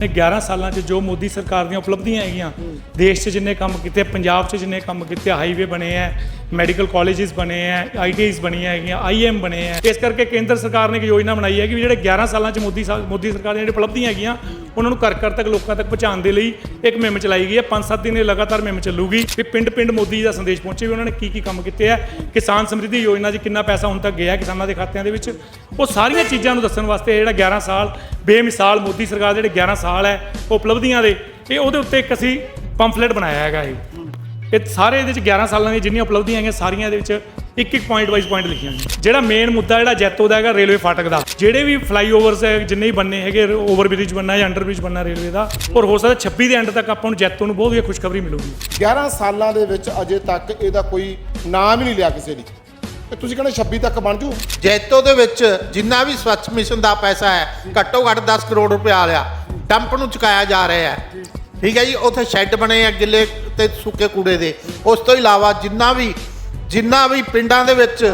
ਨੇ 11 ਸਾਲਾਂ 'ਚ ਜੋ ਮੋਦੀ ਸਰਕਾਰ ਦੀਆਂ ਉਪਲਬਧੀਆਂ ਹੈਗੀਆਂ, ਦੇਸ਼ 'ਚ ਜਿੰਨੇ ਕੰਮ ਕੀਤੇ, ਪੰਜਾਬ 'ਚ ਜਿੰਨੇ ਕੰਮ ਕੀਤੇ ਹਾਈਵੇ ਬਣੇ ਆ ਮੈਡੀਕਲ ਕਾਲਜਸ ਬਣੇ ਆ ਆਈਟੀਆਈਸ ਬਣੀਆਂ ਹੈਗੀਆਂ ਆਈਐਮ ਬਣੇ ਆ ਇਸ ਕਰਕੇ ਕੇਂਦਰ ਸਰਕਾਰ ਨੇ ਇੱਕ ਯੋਜਨਾ ਬਣਾਈ ਹੈ ਕਿ ਵੀ ਜਿਹੜੇ 11 ਸਾਲਾਂ 'ਚ ਮੋਦੀ ਮੋਦੀ ਸਰਕਾਰ ਦੀਆਂ ਜਿਹੜੀਆਂ ਉਪਲਬਧੀਆਂ ਹੈਗੀਆਂ ਉਹਨਾਂ ਨੂੰ ਘਰ ਘਰ ਤੱਕ ਲੋਕਾਂ ਤੱਕ ਪਹੁੰਚਾਉਣ ਦੇ ਲਈ ਇੱਕ ਮੁਹਿੰਮ ਚਲਾਈ ਗਈ ਹੈ। 5-7 ਦਿਨ ਇਹ ਲਗਾਤਾਰ ਮੁਹਿੰਮ ਚੱਲੂਗੀ ਕਿ ਪਿੰਡ-ਪਿੰਡ ਮੋਦੀ ਜੀ ਦਾ ਸੰਦੇਸ਼ ਪਹੁੰਚੇ ਵੀ ਉਹਨਾਂ ਨੇ ਕੀ ਕੀ ਕੰਮ ਕੀਤੇ ਆ। ਕਿਸਾਨ ਸਮਰਿੱਧੀ ਯੋਜਨਾ 'ਚ ਕਿੰਨਾ ਪੈਸਾ ਹੁਣ ਤੱਕ ਗਿਆ ਕਿਸਾਨਾਂ ਦੇ ਖਾਤਿਆਂ ਦੇ ਵਿੱਚ। ਉਹ ਸਾਰੀਆਂ ਚੀਜ਼ਾਂ ਨੂੰ ਦੱਸਣ ਵਾਸਤੇ ਜਿਹੜਾ 11 ਸਾਲ, ਬੇਮਿਸਾਲ ਮੋਦੀ ਸਰਕਾਰ ਦੇ ਜਿਹੜੇ 11 ਸਾਲ ਹੈ ਉਹ ਉਪਲਬਧੀਆਂ ਦੇ, ਇਹ ਉਹਦੇ ਉੱਤੇ ਇੱਕ ਅਸੀਂ ਪੰਫਲੇਟ ਬਣਾਇਆ ਹੈਗਾ ਇਹ। ਇਹ ਸਾਰੇ ਇਹਦੇ ਵਿੱਚ 11 ਸਾਲਾਂ ਦੀਆਂ ਜਿੰਨੀਆਂ ਉਪਲਬਧੀਆਂ ਹੈਗੀਆਂ ਸਾਰੀਆਂ ਇਹਦੇ ਵਿੱਚ ਇੱਕ ਇੱਕ ਪੁਆਇੰਟ ਵਾਈਜ਼ ਪੁਆਇੰਟ ਲਿਖੀਆਂ ਨੇ ਜਿਹੜਾ ਮੇਨ ਮੁੱਦਾ ਜਿਹੜਾ ਜੈਤੋ ਦਾ ਹੈਗਾ ਰੇਲਵੇ ਫਾਟਕ ਦਾ ਜਿਹੜੇ ਵੀ ਫਲਾਈਓਵਰਸ ਹੈ ਜਿੰਨੇ ਵੀ ਬੰਨੇ ਹੈਗੇ ਓਵਰ ਬ੍ਰਿਜ ਬੰਨਾ ਜਾਂ ਅੰਡਰ ਬ੍ਰਿਜ ਬੰਨਾ ਰੇਲਵੇ ਦਾ ਔਰ ਹੋ ਸਕਦਾ 26 ਦੇ ਐਂਡ ਤੱਕ ਆਪਾਂ ਨੂੰ ਜੈਤੋ ਨੂੰ ਬਹੁਤ ਵਧੀਆ ਖੁਸ਼ਖਬਰੀ ਮਿਲੂਗੀ। 11 ਸਾਲਾਂ ਦੇ ਵਿੱਚ ਅਜੇ ਤੱਕ ਇਹਦਾ ਕੋਈ ਨਾਮ ਹੀ ਨਹੀਂ ਲਿਆ ਕਿਸੇ ਨੇ। ਤੇ ਤੁਸੀਂ ਕਹਿੰਦੇ 26 ਤੱਕ ਬਣ ਜੂ? ਜੈਤੋ ਦੇ ਵਿੱਚ ਜਿੰਨਾ ਵੀ ਸਵੱਛ ਮਿਸ਼ਨ ਦਾ ਪੈਸਾ ਹੈ ਘੱਟੋ ਘੱਟ 10 ਕਰੋੜ ਰੁਪਏ ਆ ਲਿਆ ਡੰਪ ਨੂੰ ਚੁਕਾਇਆ ਜਾ ਰਿਹਾ ਹੈ। ਠੀਕ ਹੈ ਜੀ ਉੱਥੇ ਸ਼ੈੱਡ ਬਣੇ ਆ ਗਿੱਲੇ ਤੇ ਸੁੱਕੇ ਕੂੜੇ ਦੇ। ਉਸ ਤੋਂ ਇਲਾਵਾ ਜਿੰਨਾ ਵੀ ਜਿੰਨਾ ਵੀ ਪਿੰਡਾਂ ਦੇ ਵਿੱਚ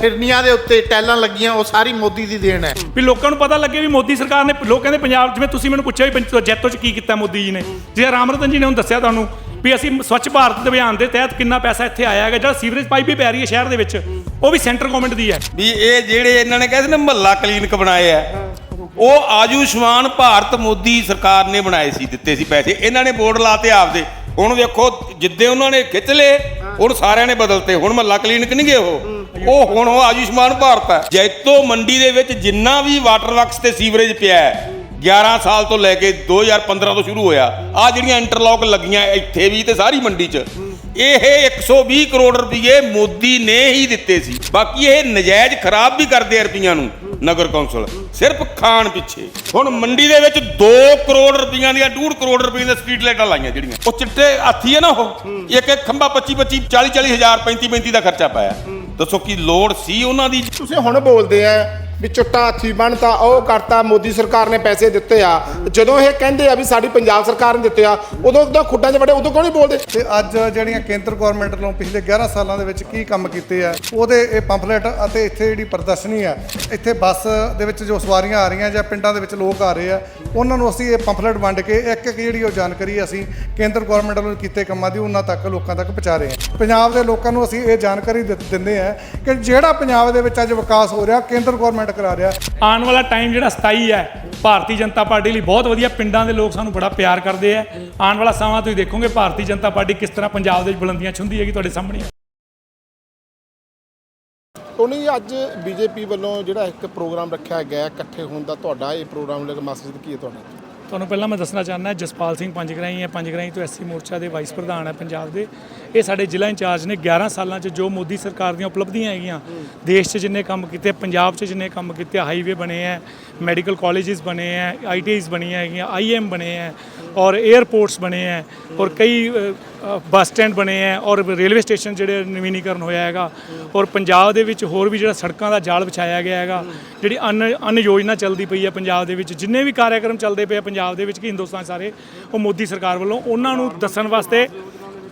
ਫਿਰਨੀਆਂ ਦੇ ਉੱਤੇ ਟੈਲਾਂ ਲੱਗੀਆਂ ਉਹ ਸਾਰੀ ਮੋਦੀ ਦੀ ਦੇਣ ਹੈ। ਵੀ ਲੋਕਾਂ ਨੂੰ ਪਤਾ ਲੱਗੇ ਵੀ ਮੋਦੀ ਸਰਕਾਰ ਨੇ ਲੋਕ ਕਹਿੰਦੇ ਪੰਜਾਬ ਜਿਵੇਂ ਤੁਸੀਂ ਮੈਨੂੰ ਪੁੱਛਿਆ ਵੀ ਜੈਤੋ 'ਚ ਕੀ ਕੀਤਾ ਮੋਦੀ ਜੀ ਨੇ। ਜੇ ਰਾਮਰਤਨ ਜੀ ਨੇ ਹੁਣ ਦੱਸਿਆ ਤੁਹਾਨੂੰ ਵੀ ਅਸੀਂ ਸਵੱਛ ਭਾਰਤ ਅਭਿਆਨ ਦੇ ਤਹਿਤ ਕਿੰਨਾ ਪੈਸਾ ਇੱਥੇ ਆਇਆ ਹੈਗਾ ਜਿਹੜਾ ਸੀਵਰੇਜ ਪਾਈਪ ਵੀ ਪੈ ਰਹੀ ਹੈ ਸ਼ਹਿਰ ਦੇ ਵਿੱਚ ਉਹ ਵੀ ਸੈਂਟਰ ਗਵਰਨਮੈਂਟ ਦੀ ਹੈ। ਵੀ ਇਹ ਜਿਹੜੇ ਇਹਨਾਂ ਨੇ ਕਹਿੰਦੇ ਨੇ ਮਹੱਲਾ ਕਲੀਨਿਕ ਬਣਾਏ ਆ ਉਹ ਆਯੁਸ਼ਮਾਨ ਭਾਰਤ ਮੋਦੀ ਸਰਕਾਰ ਨੇ ਬਣਾਏ ਸੀ, ਦਿੱਤੇ ਸੀ ਪੈਸੇ। ਇਹਨਾਂ ਨੇ ਬੋਰਡ ਲਾਤੇ ਆਪਦੇ। ਹੁਣ ਵੇਖੋ, ਜਿੱਦੇ ਉਹਨਾਂ ਨੇ ਖਿੱਚ ਲਏ, ਹੁਣ ਸਾਰਿਆਂ ਨੇ ਬਦਲਤੇ। ਹੁਣ ਮਹੱਲਾ ਕਲੀਨਿਕ ਨਹੀਂ ਗਏ ਉਹ। ਉਹ ਹੁਣ ਉਹ ਆਯੁਸ਼ਮਾਨ ਭਾਰਤ ਹੈ। ਜੈਤੋ ਮੰਡੀ ਦੇ ਵਿੱਚ ਜਿੰਨਾ ਵੀ ਵਾਟਰ ਵਰਕਸ ਤੇ ਸੀਵਰੇਜ ਪਿਆ ਹੈ 11 ਸਾਲ ਤੋਂ ਲੈ ਕੇ 2015 ਤੋਂ ਸ਼ੁਰੂ ਹੋਇਆ। ਆ ਜਿਹੜੀਆਂ ਇੰਟਰਲੌਕ ਲੱਗੀਆਂ ਇੱਥੇ ਵੀ ਤੇ ਸਾਰੀ ਮੰਡੀ 'ਚ। ਇਹ 120 ਕਰੋੜ ਰੁਪਏ ਮੋਦੀ ਨੇ ਹੀ ਦਿੱਤੇ ਸੀ। ਬਾਕੀ ਇਹ ਨਜਾਇਜ਼ ਖਰਾਬ ਵੀ ਕਰਦੇ ਆ ਰੁਪਈਆਂ ਨੂੰ। ਨਗਰ ਕੌਂਸਲ ਸਿਰਫ ਖਾਣ ਪਿੱਛੇ। ਹੁਣ ਮੰਡੀ ਦੇ ਵਿੱਚ 2 ਕਰੋੜ ਰੁਪਈਆਂ ਦੀਆਂ 2.5 ਕਰੋੜ ਰੁਪਈਆਂ ਦੀਆਂ ਸਟਰੀਟ ਲਾਈਟਾਂ ਲਾਈਆਂ ਜਿਹੜੀਆਂ। ਉਹ ਚਿੱਟੇ ਹਾਥੀ ਹੈ ਨਾ ਉਹ। ਇੱਕ ਇੱਕ ਖੰਭਾ 25 25 40 40 ਹਜ਼ਾਰ 35 35 ਦਾ ਖਰਚਾ ਪਾਇਆ। ਦੱਸੋ ਕੀ ਲੋੜ ਸੀ ਉਹਨਾਂ ਦੀ? ਤੁਸੀਂ ਹੁਣ ਬੋਲਦੇ ਆ ਵੀ ਚੁੱਟਾ ਹਾਥੀ ਬਣਤਾ, ਉਹ ਕਰਤਾ, ਮੋਦੀ ਸਰਕਾਰ ਨੇ ਪੈਸੇ ਦਿੱਤੇ ਆ। ਜਦੋਂ ਇਹ ਕਹਿੰਦੇ ਆ ਵੀ ਸਾਡੀ ਪੰਜਾਬ ਸਰਕਾਰ ਨੇ ਦਿੱਤੇ ਆ, ਉਦੋਂ ਤਾਂ ਖੁੱਡਾਂ 'ਚ ਵੜੇ, ਉਦੋਂ ਕਿਉਂ ਨਹੀਂ ਬੋਲਦੇ? ਤੇ ਅੱਜ ਜਿਹੜੀਆਂ ਕੇਂਦਰ ਗਵਰਨਮੈਂਟ ਵੱਲੋਂ ਪਿਛਲੇ 11 ਸਾਲਾਂ ਦੇ ਵਿੱਚ ਕੀ ਕੰਮ ਕੀਤੇ ਆ, ਉਹਦੇ ਇਹ ਪੰਫਲੇਟ ਅਤੇ ਇੱਥੇ ਜਿਹੜੀ ਪ੍ਰਦਰਸ਼ਨੀ ਆ, ਇੱਥੇ ਬੱਸ ਦੇ ਵਿੱਚ ਜੋ ਸਵਾਰੀਆਂ ਆ ਰਹੀਆਂ ਜਾਂ ਪਿੰਡਾਂ ਦੇ ਵਿੱਚ ਲੋਕ ਆ ਰਹੇ ਆ, ਉਹਨਾਂ ਨੂੰ ਅਸੀਂ ਇਹ ਪੰਫਲੇਟ ਵੰਡ ਕੇ ਇੱਕ ਇੱਕ ਜਿਹੜੀ ਉਹ ਜਾਣਕਾਰੀ ਅਸੀਂ ਕੇਂਦਰ ਗਵਰਨਮੈਂਟ ਵੱਲੋਂ ਕੀਤੇ ਕੰਮਾਂ ਦੀ, ਉਹਨਾਂ ਤੱਕ ਲੋਕਾਂ ਤੱਕ ਪਹੁੰਚਾ ਰਹੇ ਹਾਂ। ਪੰਜਾਬ ਦੇ ਲੋਕਾਂ ਨੂੰ ਅਸੀਂ ਇਹ ਜਾਣਕਾਰੀ ਦਿੱ- ਦਿੰਦੇ ਆ ਕਿ ਜਿਹੜਾ ਪੰਜਾਬ ਦੇ ਵਿੱਚ ਅੱਜ ਵਿਕਾਸ ਹੋ ਰਿਹਾ, ਕੇਂਦਰ ਗਵਰਨਮੈਂਟ ਕਰਾ ਰਿਹਾ। ਆਉਣ ਵਾਲਾ ਟਾਈਮ ਜਿਹੜਾ 27 ਹੈ ਭਾਰਤੀ ਜਨਤਾ ਪਾਰਟੀ ਲਈ ਬਹੁਤ ਵਧੀਆ ਪਿੰਡਾਂ ਦੇ ਲੋਕ ਸਾਨੂੰ ਬੜਾ ਪਿਆਰ ਕਰਦੇ ਆ। ਆਉਣ ਵਾਲਾ ਸਮਾਂ ਤੁਸੀਂ ਦੇਖੋਗੇ ਭਾਰਤੀ ਜਨਤਾ ਪਾਰਟੀ ਕਿਸ ਤਰ੍ਹਾਂ ਪੰਜਾਬ ਦੇ ਵਿੱਚ ਬੁਲੰਦੀਆਂ ਛੁੰਦੀ ਹੈਗੀ ਤੁਹਾਡੇ ਸਾਹਮਣੇ। ਟੋਨੀ ਅੱਜ ਬੀਜੇਪੀ ਵੱਲੋਂ ਜਿਹੜਾ ਇੱਕ ਪ੍ਰੋਗਰਾਮ ਰੱਖਿਆ ਗਿਆ ਇਕੱਠੇ ਹੋਣ ਦਾ ਤੁਹਾਡਾ ਇਹ ਪ੍ਰੋਗਰਾਮ ਲੈ ਕੇ ਮਕਸਦ ਕੀ ਹੈ ਤੁਹਾਡਾ? ਤੁਹਾਨੂੰ ਪਹਿਲਾਂ ਮੈਂ ਦੱਸਣਾ ਚਾਹੁੰਦਾ, ਜਸਪਾਲ ਸਿੰਘ ਪੰਜਗਰਾਈ ਹੈ। ਪੰਜਗਰਾਈ ਤੋਂ ਐਸਸੀ ਮੋਰਚਾ ਦੇ ਵਾਈਸ ਪ੍ਰਧਾਨ ਹੈ ਪੰਜਾਬ ਦੇ। ਇਹ ਸਾਡੇ ਜ਼ਿਲ੍ਹਾ ਇੰਚਾਰਜ ਨੇ 11 ਸਾਲਾਂ 'ਚ ਜੋ ਮੋਦੀ ਸਰਕਾਰ ਦੀਆਂ ਉਪਲਬਧੀਆਂ ਹੈਗੀਆਂ, ਦੇਸ਼ 'ਚ ਜਿੰਨੇ ਕੰਮ ਕੀਤੇ, ਪੰਜਾਬ 'ਚ ਜਿੰਨੇ ਕੰਮ ਕੀਤੇ, ਹਾਈਵੇ ਬਣੇ ਆ ਮੈਡੀਕਲ ਕਾਲਜਸ ਬਣੇ ਆ ਆਈਟੀਆਈਸ ਬਣੀਆਂ ਹੈਗੀਆਂ ਆਈਐਮ ਬਣੇ ਆ ਔਰ 에ਅਰਪੋਰਟਸ ਬਣੇ ਆ ਔਰ ਕਈ ਬੱਸ ਸਟੈਂਡ ਬਣੇ ਆ ਔਰ ਰੇਲਵੇ ਸਟੇਸ਼ਨ ਜਿਹੜੇ ਨਵੀਨੀਕਰਨ ਹੋਇਆ ਹੈਗਾ ਔਰ ਪੰਜਾਬ ਦੇ ਵਿੱਚ ਹੋਰ ਵੀ ਜਿਹੜਾ ਸੜਕਾਂ ਦਾ ਜਾਲ ਵਿਛਾਇਆ ਗਿਆ ਹੈਗਾ, ਜਿਹੜੀ ਅਨ ਅਨ ਯੋਜਨਾ ਚੱਲਦੀ ਪਈ ਹੈ ਪੰਜਾਬ ਦੇ ਵਿੱਚ, ਜਿੰਨੇ ਵੀ ਕਾਰਿਆਕਰਮ ਚੱਲਦੇ ਪਏ ਆ ਪੰਜਾਬ ਦੇ ਵਿੱਚ ਕਿ ਹਿੰਦੁਸਤਾਨ ਸਾਰੇ, ਉਹ ਮੋਦੀ ਸਰਕਾਰ ਵੱਲੋਂ ਉਹਨਾਂ ਨੂੰ ਦੱਸਣ ਵਾਸਤੇ,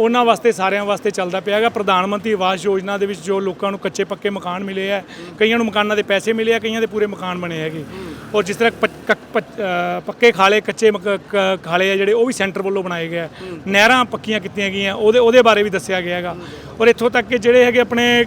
ਉਹਨਾਂ ਵਾਸਤੇ, ਸਾਰਿਆਂ ਵਾਸਤੇ ਚੱਲਦਾ ਪਿਆ ਹੈਗਾ। ਪ੍ਰਧਾਨ ਮੰਤਰੀ ਆਵਾਸ ਯੋਜਨਾ ਦੇ ਵਿੱਚ ਜੋ ਲੋਕਾਂ ਨੂੰ ਕੱਚੇ ਪੱਕੇ ਮਕਾਨ ਮਿਲੇ ਆ ਕਈਆਂ ਨੂੰ ਮਕਾਨਾਂ ਦੇ ਪੈਸੇ ਮਿਲੇ ਆ, ਕਈਆਂ ਦੇ ਪੂਰੇ ਮਕਾਨ ਬਣੇ ਹੈਗੇ। ਔਰ ਜਿਸ ਤਰ੍ਹਾਂ ਪ- ਕ- ਪ- ਅ, ਪੱਕੇ ਖਾਲੇ ਕੱਚੇ ਮਕ- ਕ- ਖਾਲੇ ਆ ਜਿਹੜੇ ਉਹ ਵੀ ਸੈਂਟਰ ਵੱਲੋਂ ਬਣਾਏ ਗਏ ਆ। ਨਹਿਰਾਂ ਪੱਕੀਆਂ ਕੀਤੀਆਂ ਗਈਆਂ ਉਹਦੇ ਉਹਦੇ ਬਾਰੇ ਵੀ ਦੱਸਿਆ ਗਿਆ ਹੈਗਾ। ਔਰ ਇੱਥੋਂ ਤੱਕ ਕਿ ਜਿਹੜੇ ਹੈਗੇ ਆਪਣੇ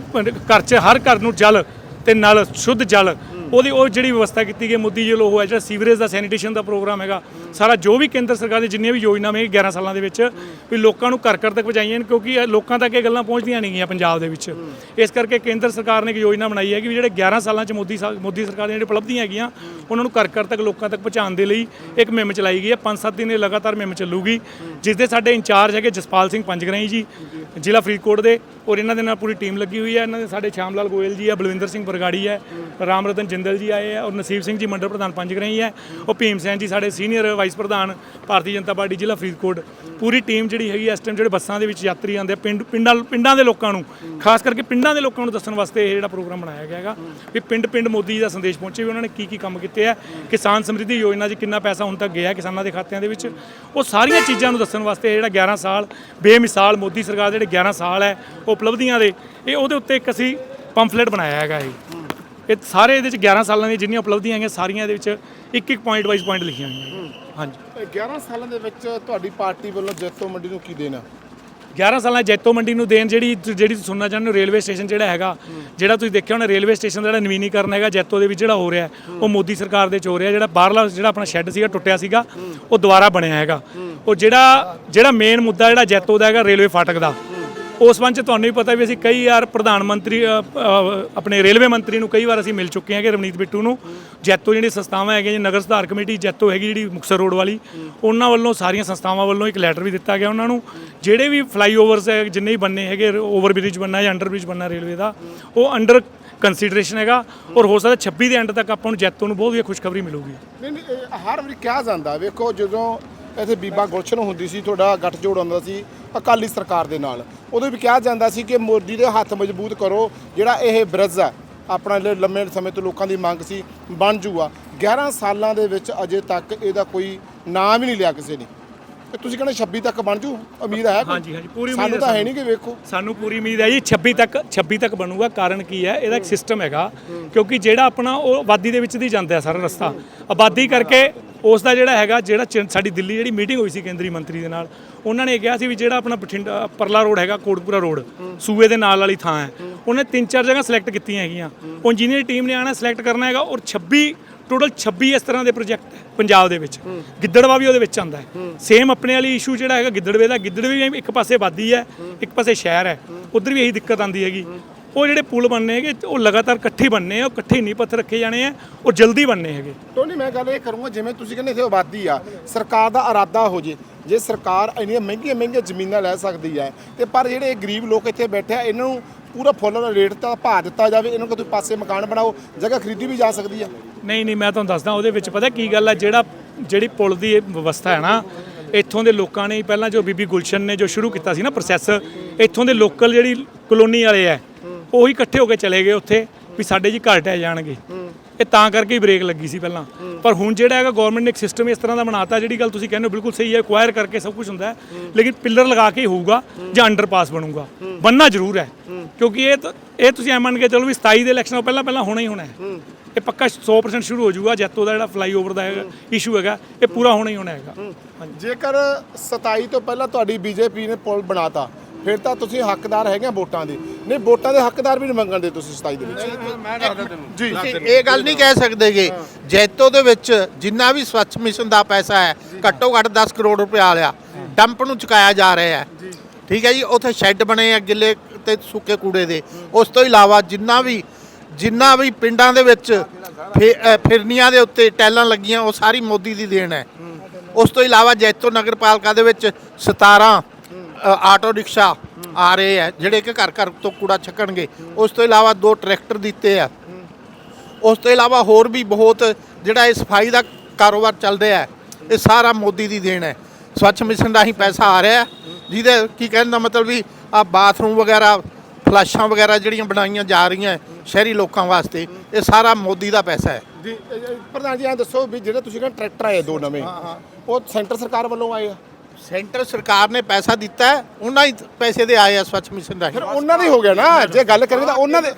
ਘਰ 'ਚ ਹਰ ਘਰ ਨੂੰ ਜਲ ਤੇ ਨਲ ਸ਼ੁੱਧ ਜਲ ਉਹਦੀ ਉਹ ਜਿਹੜੀ ਵਿਵਸਥਾ ਕੀਤੀ ਗਈ ਮੋਦੀ ਜੀ ਵੱਲੋਂ ਉਹ ਹੈ ਜਿਹੜਾ ਸੀਵਰੇਜ ਦਾ ਸੈਨੀਟੇਸ਼ਨ ਦਾ ਪ੍ਰੋਗਰਾਮ ਹੈਗਾ। ਸਾਰਾ ਜੋ ਵੀ ਕੇਂਦਰ ਸਰਕਾਰ ਦੀ ਜਿੰਨੀਆਂ ਵੀ ਯੋਜਨਾਵਾਂ ਹੈ 11 ਸਾਲਾਂ ਦੇ ਵਿੱਚ, ਵੀ ਲੋਕਾਂ ਨੂੰ ਘਰ ਘਰ ਤੱਕ ਪਹੁੰਚਾਈਆਂ ਨੇ, ਕਿਉਂਕਿ ਲੋਕਾਂ ਤੱਕ ਇਹ ਗੱਲਾਂ ਪਹੁੰਚਦੀਆਂ ਨਹੀਂ ਗਈਆਂ ਪੰਜਾਬ ਦੇ ਵਿੱਚ। ਇਸ ਕਰਕੇ ਕੇਂਦਰ ਸਰਕਾਰ ਨੇ ਇੱਕ ਯੋਜਨਾ ਬਣਾਈ ਹੈ ਕਿ ਵੀ ਜਿਹੜੇ 11 ਸਾਲਾਂ 'ਚ ਮੋਦੀ ਸਾ- ਮੋਦੀ ਸਰਕਾਰ ਦੀਆਂ ਜਿਹੜੀ ਉਪਲਬਧੀਆਂ ਹੈਗੀਆਂ, ਉਹਨਾਂ ਨੂੰ ਘਰ ਘਰ ਤੱਕ ਲੋਕਾਂ ਤੱਕ ਪਹੁੰਚਾਉਣ ਦੇ ਲਈ ਇੱਕ ਮੁਹਿੰਮ ਚਲਾਈ ਗਈ ਹੈ। 5-7 ਦਿਨ ਇਹ ਲਗਾਤਾਰ ਮੁਹਿੰਮ ਚੱਲੂਗੀ। ਜਿਸ ਦੇ ਸਾਡੇ ਇੰਚਾਰਜ ਹੈਗੇ ਜਸਪਾਲ ਸਿੰਘ ਪੰਜਗਰਾਈ ਜੀ, ਜ਼ਿਲ੍ਹਾ ਫਰੀਦਕੋਟ ਦੇ। ਔਰ ਇਹਨਾਂ ਦੇ ਨਾਲ ਪੂਰੀ ਟੀਮ ਲੱਗੀ ਹੋਈ ਹੈ। ਇਹਨਾਂ ਦੇ ਸਾਡੇ ਸ਼ਾਮ ਲਾਲ ਗੋਇਲ ਜੀ ਹੈ ਬਲਵਿੰਦਰ ਸਿੰਘ ਬਰਗਾੜੀ ਹੈ ਰਾਮ ਰਤਨ ਜਿੰਦਲ ਜੀ ਆਏ ਹੈ ਔਰ ਨਸੀਬ ਸਿੰਘ ਜੀ ਮੰਡਲ ਪ੍ਰਧਾਨ ਪੰਜ ਪੰਜਗਰਾਈ ਹੈ। ਔਰ ਭੀਮ ਸੈਨ ਜੀ ਸਾਡੇ ਸੀਨੀਅਰ ਵਾਈਸ ਪ੍ਰਧਾਨ ਭਾਰਤੀ ਜਨਤਾ ਪਾਰਟੀ ਜ਼ਿਲ੍ਹਾ ਫਰੀਦਕੋਟ। ਪੂਰੀ ਟੀਮ ਜਿਹੜੀ ਹੈਗੀ ਇਸ ਟਾਈਮ ਜਿਹੜੇ ਬੱਸਾਂ ਦੇ ਵਿੱਚ ਯਾਤਰੀ ਆਉਂਦੇ ਆ, ਪਿੰਡ ਪਿੰਡਾਂ ਪਿੰਡਾਂ ਦੇ ਲੋਕਾਂ ਨੂੰ ਖਾਸ ਕਰਕੇ ਪਿੰਡਾਂ ਦੇ ਲੋਕਾਂ ਨੂੰ ਦੱਸਣ ਵਾਸਤੇ ਇਹ ਜਿਹੜਾ ਪ੍ਰੋਗਰਾਮ ਬਣਾਇਆ ਗਿਆ ਹੈਗਾ। ਵੀ ਪਿੰਡ ਪਿੰਡ ਮੋਦੀ ਜੀ ਦਾ ਸੰਦੇਸ਼ ਪਹੁੰਚੇ ਵੀ ਉਹਨਾਂ ਨੇ ਕੀ ਕੀ ਕੰਮ ਕੀਤੇ ਆ। ਕਿਸਾਨ ਸਮਰਿੱਧੀ ਯੋਜਨਾ 'ਚ ਕਿੰਨਾ ਪੈਸਾ ਹੁਣ ਤੱਕ ਗਿਆ ਕਿਸਾਨਾਂ ਦੇ ਖਾਤਿਆਂ ਦੇ ਵਿੱਚ। ਉਹ ਸਾਰੀਆਂ ਚੀਜ਼ਾਂ ਨੂੰ ਦੱਸਣ ਵਾਸਤੇ ਜਿਹੜਾ 11 ਸਾਲ ਬੇਮਿਸਾਲ ਮੋਦੀ ਸਰਕਾਰ ਦੇ ਜਿਹੜੇ 11 ਸਾਲ ਹੈ ਉਹ ਉਪਲਬਧੀਆਂ ਦੇ ਇਹ ਉਹਦੇ ਉੱਤੇ ਇੱਕ ਅਸੀਂ ਪੰਫਲੇਟ ਬਣਾਇਆ ਹੈਗਾ ਇਹ। ਇਹ ਸਾਰੇ ਇਹਦੇ ਵਿੱਚ 11 ਸਾਲਾਂ ਦੀਆਂ ਜਿੰਨੀਆਂ ਉਪਲਬਧੀਆਂ ਹੈਗੀਆਂ ਸਾਰੀਆਂ ਇਹਦੇ ਵਿੱਚ ਇੱਕ ਇੱਕ ਪੁਆਇੰਟ ਵਾਈਜ਼ ਪੁਆਇੰਟ ਲਿਖੀਆਂ ਹੋਈਆਂ ਹਾਂਜੀ। 11 ਸਾਲਾਂ ਦੇ ਵਿੱਚ ਤੁਹਾਡੀ ਪਾਰਟੀ ਵੱਲੋਂ ਜੈਤੋ ਮੰਡੀ ਨੂੰ ਕੀ ਦੇਣਾ? 11 ਸਾਲਾਂ ਜੈਤੋ ਮੰਡੀ ਨੂੰ ਦੇਣ ਜਿਹੜੀ ਜਿਹੜੀ ਤੁਸੀਂ ਸੁਣਨਾ ਚਾਹੁੰਦੇ ਹੋ ਰੇਲਵੇ ਸਟੇਸ਼ਨ ਜਿਹੜਾ ਹੈਗਾ ਜਿਹੜਾ ਤੁਸੀਂ ਦੇਖਿਆ ਹੋਣਾ ਰੇਲਵੇ ਸਟੇਸ਼ਨ ਦਾ ਜਿਹੜਾ ਨਵੀਨੀਕਰਨ ਹੈਗਾ ਜੈਤੋ ਦੇ ਵਿੱਚ ਜਿਹੜਾ ਹੋ ਰਿਹਾ ਉਹ ਮੋਦੀ ਸਰਕਾਰ ਦੇ ਚ ਹੋ ਰਿਹਾ ਜਿਹੜਾ ਬਾਹਰਲਾ ਜਿਹੜਾ ਆਪਣਾ ਸ਼ੈੱਡ ਸੀਗਾ ਟੁੱਟਿਆ ਸੀਗਾ ਉਹ ਦੁਬਾਰਾ ਬਣਿਆ ਹੈਗਾ। ਉਹ ਜਿਹੜਾ ਜਿਹੜਾ ਮੇਨ ਮੁੱਦਾ ਜਿਹੜਾ ਜੈਤੋ ਦਾ ਹੈਗਾ ਰੇਲਵੇ ਫਾਟਕ ਦਾ ਉਸ ਸੰਬੰਧ ਚ ਤੁਹਾਨੂੰ ਵੀ ਪਤਾ ਵੀ ਅਸੀਂ ਕਈ ਵਾਰ ਪ੍ਰਧਾਨ ਮੰਤਰੀ ਆਪਣੇ ਰੇਲਵੇ ਮੰਤਰੀ ਨੂੰ ਕਈ ਵਾਰ ਅਸੀਂ ਮਿਲ ਚੁੱਕੇ ਹਾਂ ਕਿ ਰਵਨੀਤ ਬਿੱਟੂ ਨੂੰ। ਜੈਤੋ ਜਿਹੜੀ ਸੰਸਥਾਵਾਂ ਹੈਗੀਆਂ ਜੀ, ਨਗਰ ਸੁਧਾਰ ਕਮੇਟੀ, ਜੈਤੋ ਹੈਗੀ ਜਿਹੜੀ ਮੁਕਤਸਰ ਰੋਡ ਵਾਲੀ, ਉਹਨਾਂ ਵੱਲੋਂ ਸਾਰੀਆਂ ਸੰਸਥਾਵਾਂ ਵੱਲੋਂ ਇੱਕ ਲੈਟਰ ਵੀ ਦਿੱਤਾ ਗਿਆ ਉਹਨਾਂ ਨੂੰ। ਜਿਹੜੇ ਵੀ ਫਲਾਈਓਵਰਸ ਹੈ, ਜਿੰਨੇ ਵੀ ਬੰਨੇ ਹੈਗੇ ਓਵਰ ਬ੍ਰਿਜ ਬੰਨਾ ਜਾਂ ਅੰਡਰ ਬ੍ਰਿਜ ਬੰਨਾ ਰੇਲਵੇ ਦਾ, ਉਹ ਅੰਡਰ ਕੰਸੀਡਰੇਸ਼ਨ ਹੈਗਾ ਔਰ ਹੋ ਸਕਦਾ 26 ਦੇ ਐਂਡ ਤੱਕ ਆਪਾਂ ਨੂੰ ਜੈਤੋ ਨੂੰ ਬਹੁਤ ਵਧੀਆ ਖੁਸ਼ਖਬਰੀ ਮਿਲੂਗੀ। ਨਹੀਂ ਨਹੀਂ ਹਰ ਵਾਰੀ ਕਿਹਾ ਜਾਂਦਾ, ਵੇਖੋ ਜਦੋਂ ਇੱਥੇ ਬੀਬਾ ਗੁਲਸ਼ਨ ਹੁੰਦੀ ਸੀ, ਤੁਹਾਡਾ ਗੱਠਜੋੜ ਹੁੰਦਾ ਸੀ ਅਕਾਲੀ ਸਰਕਾਰ ਦੇ ਨਾਲ। ਉਦੋਂ ਵੀ ਕਿਹਾ ਜਾਂਦਾ ਸੀ ਕਿ ਮੋਦੀ ਦੇ ਹੱਥ ਮਜ਼ਬੂਤ ਕਰੋ, ਜਿਹੜਾ ਇਹ ਬ੍ਰਿਜ ਹੈ ਆਪਣਾ ਲ- ਲੰਮੇ ਸਮੇਂ ਤੋਂ ਲੋਕਾਂ ਦੀ ਮੰਗ ਸੀ, ਬਣ ਜੂਗਾ। 11 ਸਾਲਾਂ ਦੇ ਵਿੱਚ ਅਜੇ ਤੱਕ ਇਹਦਾ ਕੋਈ ਨਾਮ ਹੀ ਨਹੀਂ ਲਿਆ ਕਿਸੇ ਨੇ। ਤੇ ਤੁਸੀਂ ਕਹਿੰਦੇ 26 ਤੱਕ ਬਣ ਜੂ? ਉਮੀਦ ਹੈ ਕੋਈ? ਹਾਂਜੀ, ਹਾਂਜੀ, ਪੂਰੀ ਉਮੀਦ ਸਾਨੂੰ ਤਾਂ ਹੈ। ਨਹੀਂ ਕਿ ਵੇਖੋ। ਸਾਨੂੰ ਪੂਰੀ ਉਮੀਦ ਹੈ ਜੀ 26 ਤੱਕ 26 ਤੱਕ ਬਣੂਗਾ। ਕਾਰਨ ਕੀ ਹੈ? ਇਹਦਾ ਇੱਕ ਸਿਸਟਮ ਹੈਗਾ। ਕਿਉਂਕਿ ਜਿਹੜਾ ਆਪਣਾ ਉਹ ਆਬਾਦੀ ਦੇ ਵਿੱਚ ਦੀ ਜਾਂਦਾ ਹੈ ਸਾਰਾ ਰਸਤਾ। ਆਬਾਦੀ ਕਰਕੇ ਉਸ ਦਾ ਜਿਹੜਾ ਹੈਗਾ ਜਿਹੜਾ ਚ- ਸਾਡੀ ਦਿੱਲੀ ਜਿਹੜੀ ਮੀਟਿੰਗ ਹੋਈ ਸੀ ਕੇਂਦਰੀ ਮੰਤਰੀ ਦੇ ਨਾਲ ਉਹਨਾਂ ਨੇ ਇਹ ਕਿਹਾ ਸੀ ਵੀ ਜਿਹੜਾ ਆਪਣਾ ਬਠਿੰਡਾ ਪਰਲਾ ਰੋਡ ਹੈਗਾ ਕੋਟਪੁਰਾ ਰੋਡ ਸੂਏ ਦੇ ਨਾਲ ਵਾਲੀ ਥਾਂ ਹੈ। ਉਹਨੇ ਤਿੰਨ ਚਾਰ ਜਗ੍ਹਾ ਸਿਲੈਕਟ ਕੀਤੀਆਂ ਹੈਗੀਆਂ। ਉਹ ਇੰਜੀਨੀਅਰ ਟੀਮ ਨੇ ਆਣਾ ਸਿਲੈਕਟ ਕਰਨਾ ਹੈਗਾ ਔਰ 26 ਟੋਟਲ 26 ਇਸ ਤਰ੍ਹਾਂ ਦੇ ਪ੍ਰੋਜੈਕਟ ਪੰਜਾਬ ਦੇ ਵਿੱਚ। ਗਿੱਦੜਵਾ ਵੀ ਉਹਦੇ ਵਿੱਚ ਆਉਂਦਾ ਹੈ। ਸੇਮ ਆਪਣੇ ਵਾਲੀ ਇਸ਼ੂ ਜਿਹੜਾ ਹੈਗਾ ਗਿੱਦੜਵੇ ਦਾ। ਗਿੱਦੜਵੇ ਵੀ ਇੱਕ ਪਾਸੇ ਆਬਾਦੀ ਹੈ, ਇੱਕ ਪਾਸੇ ਸ਼ਹਿਰ ਹੈ। ਉਧਰ ਵੀ ਇਹੀ ਦਿੱਕਤ ਆਉਂਦੀ ਹੈਗੀ। ਉਹ ਜਿਹੜੇ ਪੁਲ ਬਣਨੇ ਹੈਗੇ, ਉਹ ਲਗਾਤਾਰ ਇਕੱਠੇ ਬਣਨੇ ਆ, ਉਹ ਇਕੱਠੇ ਨਹੀਂ ਪੱਥਰ ਰੱਖੇ ਜਾਣੇ ਆ, ਉਹ ਜਲਦੀ ਬਣਨੇ ਹੈਗੇ। ਟੋਨੀ, ਮੈਂ ਗੱਲ ਇਹ ਕਰੂੰਗਾ, ਜਿਵੇਂ ਤੁਸੀਂ ਕਹਿੰਦੇ ਇੱਥੇ ਆਬਾਦੀ ਆ, ਸਰਕਾਰ ਦਾ ਇਰਾਦਾ ਹੋ ਜੇ ਜੇ ਸਰਕਾਰ ਇੰਨੀਆਂ ਮਹਿੰਗੀਆਂ ਮਹਿੰਗੀਆਂ ਜ਼ਮੀਨਾਂ ਲੈ ਸਕਦੀ ਹੈ, ਤੇ ਪਰ ਜਿਹੜੇ ਗਰੀਬ ਲੋਕ ਇੱਥੇ ਬੈਠੇ ਆ, ਇਹਨਾਂ ਨੂੰ ਪੂਰਾ ਫੁੱਲ ਰੇਟ ਤਾਂ ਭਾਅ ਦਿੱਤਾ ਜਾਵੇ, ਇਹਨਾਂ ਨੂੰ ਕੋਈ ਪਾਸੇ ਮਕਾਨ ਬਣਾਓ, ਜਗ੍ਹਾ ਖਰੀਦੀ ਵੀ ਜਾ ਸਕਦੀ ਆ। ਨਹੀਂ ਨਹੀਂ, ਮੈਂ ਤੁਹਾਨੂੰ ਦੱਸਦਾ, ਉਹਦੇ ਵਿੱਚ ਪਤਾ ਕੀ ਗੱਲ ਹੈ ਜਿਹੜਾ, ਜਿਹੜੀ ਪੁਲ ਦੀ ਇਹ ਵਿਵਸਥਾ ਹੈ ਨਾ, ਇੱਥੋਂ ਦੇ ਲੋਕਾਂ ਨੇ ਪਹਿਲਾਂ ਜੋ ਬੀਬੀ ਗੁਲਸ਼ਨ ਨੇ ਜੋ ਸ਼ੁਰੂ ਕੀਤਾ ਸੀ ਨਾ ਪ੍ਰੋਸੈਸ ਇੱਥੋਂ ਦੇ ਲੋਕਲ ਜਿਹੜੀ ਕਲੋਨੀ ਵਾਲੇ ਆ, ਉਹੀ ਇਕੱਠੇ ਹੋ ਕੇ ਚਲੇ ਗਏ ਉੱਥੇ, ਵੀ ਸਾਡੇ ਜੀ ਘਰ ਟਹਿ ਜਾਣਗੇ। ਇਹ ਤਾਂ ਕਰਕੇ ਹੀ ਬ੍ਰੇਕ ਲੱਗੀ ਸੀ ਪਹਿਲਾਂ। ਪਰ ਹੁਣ ਜਿਹੜਾ ਹੈਗਾ ਗਵਰਨਮੈਂਟ ਨੇ ਇੱਕ ਸਿਸਟਮ ਇਸ ਤਰ੍ਹਾਂ ਦਾ ਬਣਾਤਾ, ਜਿਹੜੀ ਗੱਲ ਤੁਸੀਂ ਕਹਿੰਦੇ ਹੋ, ਬਿਲਕੁਲ ਸਹੀ ਹੈ ਐਕਵਾਇਰ ਕਰਕੇ ਸਭ ਕੁਝ ਹੁੰਦਾ ਲੇਕਿਨ ਪਿੱਲਰ ਲਗਾ ਕੇ ਹੋਊਗਾ ਜਾਂ ਅੰਡਰਪਾਸ ਬਣੂਗਾ। ਬੰਨਾ ਜ਼ਰੂਰ ਹੈ, ਕਿਉਂਕਿ ਇਹ ਇਹ ਤੁਸੀਂ ਐ ਮੰਨ ਕੇ ਚਲੋ ਵੀ 27 ਦੇ ਇਲੈਕਸ਼ਨ ਤੋਂ ਪਹਿਲਾਂ ਪਹਿਲਾਂ ਹੋਣਾ ਹੀ ਹੋਣਾ ਹੈ। ਇਹ ਪੱਕਾ 100% ਸ਼ੁਰੂ ਹੋ ਜਾਊਗਾ ਜੈਤੋ ਦਾ ਜਿਹੜਾ ਫਲਾਈਓਵਰ ਦਾ ਹੈਗਾ ਇਸ਼ੂ ਹੈਗਾ ਇਹ ਪੂਰਾ ਹੋਣਾ ਹੀ ਹੋਣਾ ਹੈਗਾ। ਜੇਕਰ 27 ਤੋਂ ਪਹਿਲਾਂ ਤੁਹਾਡੀ ਬੀਜੇਪੀ ਨੇ ਪੁਲ ਬਣਾਤਾ ਫਿਰ ਤਾਂ ਤੁਸੀਂ ਹੱਕਦਾਰ ਹੈਗੇ ਆ ਵੋਟਾਂ ਦੇ। ਨਹੀਂ ਵੋਟਾਂ ਦੇ ਹੱਕਦਾਰ ਵੀ ਨਹੀਂ ਮੰਗਣ ਦੇ ਤੁਸੀਂ 27 ਦੇ ਵਿੱਚ। ਜੀ। ਇਹ ਗੱਲ ਨਹੀਂ ਕਹਿ ਸਕਦੇਗੇ ਜੈਤੋ ਦੇ ਵਿੱਚ ਜਿੰਨਾ ਵੀ ਸਵੱਛ ਮਿਸ਼ਨ ਦਾ ਪੈਸਾ ਹੈ ਘੱਟੋ ਘੱਟ 10 ਕਰੋੜ ਰੁਪਇਆ ਲਿਆ ਡੰਪ ਨੂੰ ਚੁਕਾਇਆ ਜਾ ਰਿਹਾ ਹੈ। ਠੀਕ ਹੈ ਜੀ ਉੱਥੇ ਸ਼ੈੱਡ ਬਣੇ ਆ ਗਿੱਲੇ ਤੇ ਸੁੱਕੇ ਕੂੜੇ ਦੇ। ਉਸ ਤੋਂ ਇਲਾਵਾ ਜਿੰਨਾ ਵੀ ਜਿੰਨਾ ਵੀ ਪਿੰਡਾਂ ਦੇ ਵਿੱਚ ਫਿ- ਅ, ਫਿਰਨੀਆਂ ਦੇ ਉੱਤੇ ਟੈਲਾਂ ਲੱਗੀਆਂ ਉਹ ਸਾਰੀ ਮੋਦੀ ਦੀ ਦੇਣ ਹੈ। ਉਸ ਤੋਂ ਇਲਾਵਾ ਜੈਤੋ ਨਗਰ ਪਾਲਿਕਾ ਦੇ ਵਿੱਚ 17 ਅ, ਆਟੋ ਰਿਕਸ਼ਾ ਆ ਰਹੇ ਹੈ ਜਿਹੜੇ ਕਿ ਘਰ ਘਰ ਤੋਂ ਕੂੜਾ ਚੱਕਣਗੇ ਉਸ ਤੋਂ ਇਲਾਵਾ ਦੋ ਟਰੈਕਟਰ ਦਿੱਤੇ ਆ। ਉਸ ਤੋਂ ਇਲਾਵਾ ਹੋਰ ਵੀ ਬਹੁਤ ਜਿਹੜਾ ਇਹ ਸਫ਼ਾਈ ਦਾ ਕਾਰੋਬਾਰ ਚੱਲ ਰਿਹਾ ਹੈ ਇਹ ਸਾਰਾ ਮੋਦੀ ਦੀ ਦੇਣ ਹੈ। ਸਵੱਛ ਮਿਸ਼ਨ ਰਾਹੀਂ ਪੈਸਾ ਆ ਰਿਹਾ ਹੈ, ਜਿਹਦੇ ਕੀ ਕਹਿਣ ਦਾ ਮਤਲਬ ਵੀ ਆ ਬਾਥਰੂਮ ਵਗੈਰਾ ਫਲਾਸ਼ਾਂ ਵਗੈਰਾ ਜਿਹੜੀਆਂ ਬਣਾਈਆਂ ਜਾ ਰਹੀਆਂ ਸ਼ਹਿਰੀ ਲੋਕਾਂ ਵਾਸਤੇ ਇਹ ਸਾਰਾ ਮੋਦੀ ਦਾ ਪੈਸਾ ਹੈ। ਜੀ ਪ੍ਰਧਾਨ ਜੀ ਐਂ ਦੱਸੋ ਵੀ ਜਿਹੜੇ ਤੁਸੀਂ ਕਹਿੰਦੇ ਟਰੈਕਟਰ ਆਏ ਦੋ ਨਵੇਂ ਉਹ ਸੈਂਟਰ ਸਰਕਾਰ ਵੱਲੋਂ ਆਏ ਆ? ਸੈਂਟਰ ਸਰਕਾਰ ਨੇ ਪੈਸਾ ਦਿੱਤਾ ਹੈ ਉਹਨਾਂ ਹੀ ਪੈਸੇ ਦੇ ਆਏ ਆ ਸਵੱਛ ਮਿਸ਼ਨ ਰਾਹੀਂ। ਫਿਰ ਉਹਨਾਂ ਦੇ ਹੋ ਗਿਆ ਨਾ ਜੇ ਗੱਲ ਕਰੀਏ ਤਾਂ ਉਹਨਾਂ ਦੇ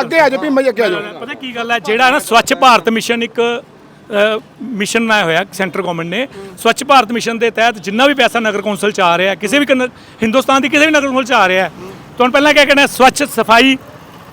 ਅੱਗੇ ਆ ਜਾਓ ਭੀਮਾ ਜੀ ਅੱਗੇ ਆ ਜਾਓ। ਪਤਾ ਕੀ ਗੱਲ ਹੈ ਜਿਹੜਾ ਨਾ ਸਵੱਛ ਭਾਰਤ ਮਿਸ਼ਨ ਇੱਕ ਅ, ਮਿਸ਼ਨ ਬਣਾਇਆ ਹੋਇਆ ਸੈਂਟਰ ਗਵਰਨਮੈਂਟ ਨੇ ਸਵੱਛ ਭਾਰਤ ਮਿਸ਼ਨ ਦੇ ਤਹਿਤ ਜਿੰਨਾ ਵੀ ਪੈਸਾ ਨਗਰ ਕੌਂਸਲ ਚ ਆ ਰਿਹਾ ਹੈ, ਕਿਸੇ ਵੀ ਕਨ- ਹਿੰਦੁਸਤਾਨ ਦੀ ਕਿਸੇ ਵੀ ਨਗਰ ਕੌਂਸਲ ਚ ਆ ਰਿਹਾ ਹੈ, ਤੁਹਾਨੂੰ ਪਹਿਲਾਂ ਕਿਆ ਕਹਿਣਾ ਹੈ? ਸਵੱਛ ਸਫ਼ਾਈ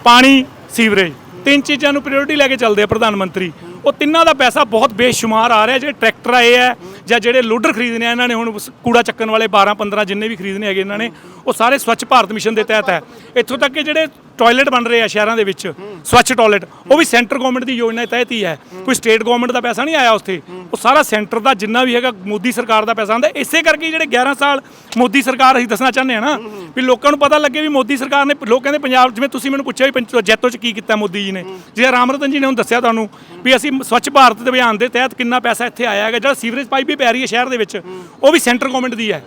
ਪਾਣੀ ਸੀਵਰੇਜ। ਤਿੰਨ ਚੀਜ਼ਾਂ ਨੂੰ ਪ੍ਰਾਇੋਰਟੀ ਲੈ ਕੇ ਚੱਲਦੇ ਆ ਪ੍ਰਧਾਨ ਮੰਤਰੀ। ਉਹ ਤਿੰਨਾਂ ਦਾ ਪੈਸਾ ਬਹੁਤ ਬੇਸ਼ੁਮਾਰ ਆ ਰਿਹਾ, ਜਿਹੜੇ ਟਰੈਕਟਰ ਆਏ ਆ, ਜਾਂ ਜਿਹੜੇ ਲੋਡਰ ਖਰੀਦਨੇ ਆ, ਇਹਨਾਂ ਨੇ ਹੁਣ ਕੂੜਾ ਚੱਕਣ ਵਾਲੇ 12 15 ਜਿੰਨੇ ਵੀ ਖਰੀਦਨੇ ਹੈਗੇ ਇਹਨਾਂ ਨੇ, ਉਹ ਸਾਰੇ ਸਵੱਛ ਭਾਰਤ ਮਿਸ਼ਨ ਦੇ ਤਹਿਤ ਹੈ। ਇੱਥੋਂ ਤੱਕ ਕਿ ਜਿਹੜੇ ਟਾਇਲਟ ਬਣ ਰਹੇ ਆ ਸ਼ਹਿਰਾਂ ਦੇ ਵਿੱਚ, ਸਵੱਛ ਟਾਇਲਟ। ਉਹ ਵੀ ਸੈਂਟਰ ਗਵਰਨਮੈਂਟ ਦੀ ਯੋਜਨਾ ਦੇ ਤਹਿਤ ਹੀ ਹੈ। ਕੋਈ ਸਟੇਟ ਗਵਰਨਮੈਂਟ ਦਾ ਪੈਸਾ ਨਹੀਂ ਆਇਆ ਉੱਥੇ। ਉਹ ਸਾਰਾ ਸੈਂਟਰ ਦਾ ਜਿੰਨਾ ਵੀ ਹੈਗਾ, ਮੋਦੀ ਸਰਕਾਰ ਦਾ ਪੈਸਾ ਆਉਂਦਾ ਇਸੇ ਕਰਕੇ ਜਿਹੜੇ 11 ਸਾਲ ਮੋਦੀ ਸਰਕਾਰ ਅਸੀਂ ਦੱਸਣਾ ਚਾਹੁੰਦੇ ਆ ਨਾ, ਵੀ ਲੋਕਾਂ ਨੂੰ ਪਤਾ ਲੱਗੇ ਵੀ ਮੋਦੀ ਸਰਕਾਰ ਨੇ, ਲੋਕ ਕਹਿੰਦੇ ਪੰਜਾਬ, ਜਿਵੇਂ ਤੁਸੀਂ ਮੈਨੂੰ ਪੁੱਛਿਆ ਵੀ ਪੰਜ- ਜੈਤੋ ਚ ਕੀ ਕੀਤਾ ਮੋਦੀ ਜੀ ਨੇ। ਜਿਹੜਾ ਰਾਮ ਰਤਨ ਜੀ ਨੇ ਹੁਣ ਦੱਸਿਆ ਤੁਹਾਨੂੰ ਵੀ ਅਸੀਂ ਸਵੱਛ ਭਾਰਤ ਅਭਿਆਨ ਦੇ ਤਹਿਤ ਕਿੰਨਾ ਪੈਸਾ ਇੱਥੇ ਆਇਆ ਹੈਗਾ, ਜਿਹੜਾ ਸੀਵਰੇਜ ਪਾਈਪ ਵੀ ਪੈ ਰਹੀ ਹੈ ਸ਼ਹਿਰ ਦੇ ਵਿੱਚ, ਉਹ ਵੀ ਸੈਂਟਰ ਗਵਰਨਮੈਂਟ ਦੀ ਹੈ।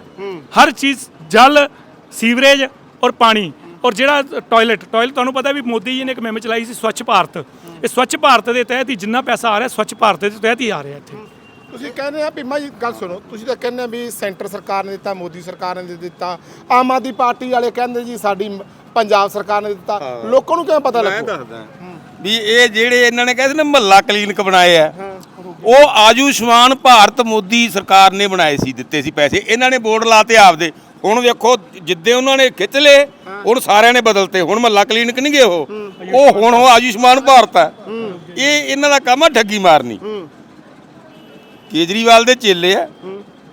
ਹਰ ਚੀਜ਼, ਜਲ, ਸੀਵਰੇਜ ਔਰ ਪਾਣੀ। ਔਰ ਜਿਹੜਾ ਟਾਇਲਟ ਟਾਇਲਟ ਤੁਹਾਨੂੰ ਪਤਾ ਵੀ ਮੋਦੀ ਜੀ ਨੇ ਇੱਕ ਮੁਹਿੰਮ ਚਲਾਈ ਸੀ ਸਵੱਛ ਭਾਰਤ। ਇਹ ਸਵੱਛ ਭਾਰਤ ਦੇ ਤਹਿਤ ਹੀ ਜਿੰਨਾ ਪੈਸਾ ਆ ਰਿਹਾ ਸਵੱਛ ਭਾਰਤ ਦੇ ਤਹਿਤ ਹੀ ਆ ਰਿਹਾ ਇੱਥੇ। ਤੁਸੀਂ ਕਹਿੰਦੇ ਆ ਭੀਮਾ ਜੀ ਗੱਲ ਸੁਣੋ ਤੁਸੀਂ ਤਾਂ ਕਹਿੰਦੇ ਆ ਵੀ ਸੈਂਟਰ ਸਰਕਾਰ ਨੇ ਦਿੱਤਾ ਮੋਦੀ ਸਰਕਾਰ ਨੇ ਦਿੱਤਾ। ਆਮ ਆਦਮੀ ਪਾਰਟੀ ਵਾਲੇ ਕਹਿੰਦੇ ਜੀ ਸਾਡੀ ਮ- ਪੰਜਾਬ ਸਰਕਾਰ ਨੇ ਦਿੱਤਾ। ਲੋਕਾਂ ਨੂੰ ਕਿਵੇਂ ਪਤਾ ਮੈਂ ਲੱਗੂ? ਦੱਸਦਾ। ਵੀ ਇਹ ਜਿਹੜੇ ਇਹਨਾਂ ਨੇ ਕਹਿੰਦੇ ਨੇ ਮਹੱਲਾ ਕਲੀਨਿਕ ਬਣਾਏ ਆ ਉਹ ਆਯੁਸ਼ਮਾਨ ਭਾਰਤ ਮੋਦੀ ਸਰਕਾਰ ਨੇ ਬਣਾਏ ਸੀ ਦਿੱਤੇ ਸੀ ਪੈਸੇ। ਇਹਨਾਂ ਨੇ ਬੋਰਡ ਲਾਤੇ ਆਪਦੇ। ਹੁਣ ਵੇਖੋ ਜਿੱਦੇ ਉਹਨਾਂ ਨੇ ਖਿੱਚ ਲਏ ਹੁਣ ਸਾਰਿਆਂ ਨੇ ਬਦਲਤੇ। ਹੁਣ ਮਹੱਲਾ ਕਲੀਨਿਕ ਨਹੀਂ ਗਏ ਉਹ। ਉਹ ਹੁਣ ਉਹ ਆਯੁਸ਼ਮਾਨ ਭਾਰਤ ਹੈ। ਇਹ ਇਹਨਾਂ ਦਾ ਕੰਮ ਆ ਠੱਗੀ ਮਾਰਨੀ। ਕੇਜਰੀਵਾਲ ਦੇ ਚੇਲੇ ਆ।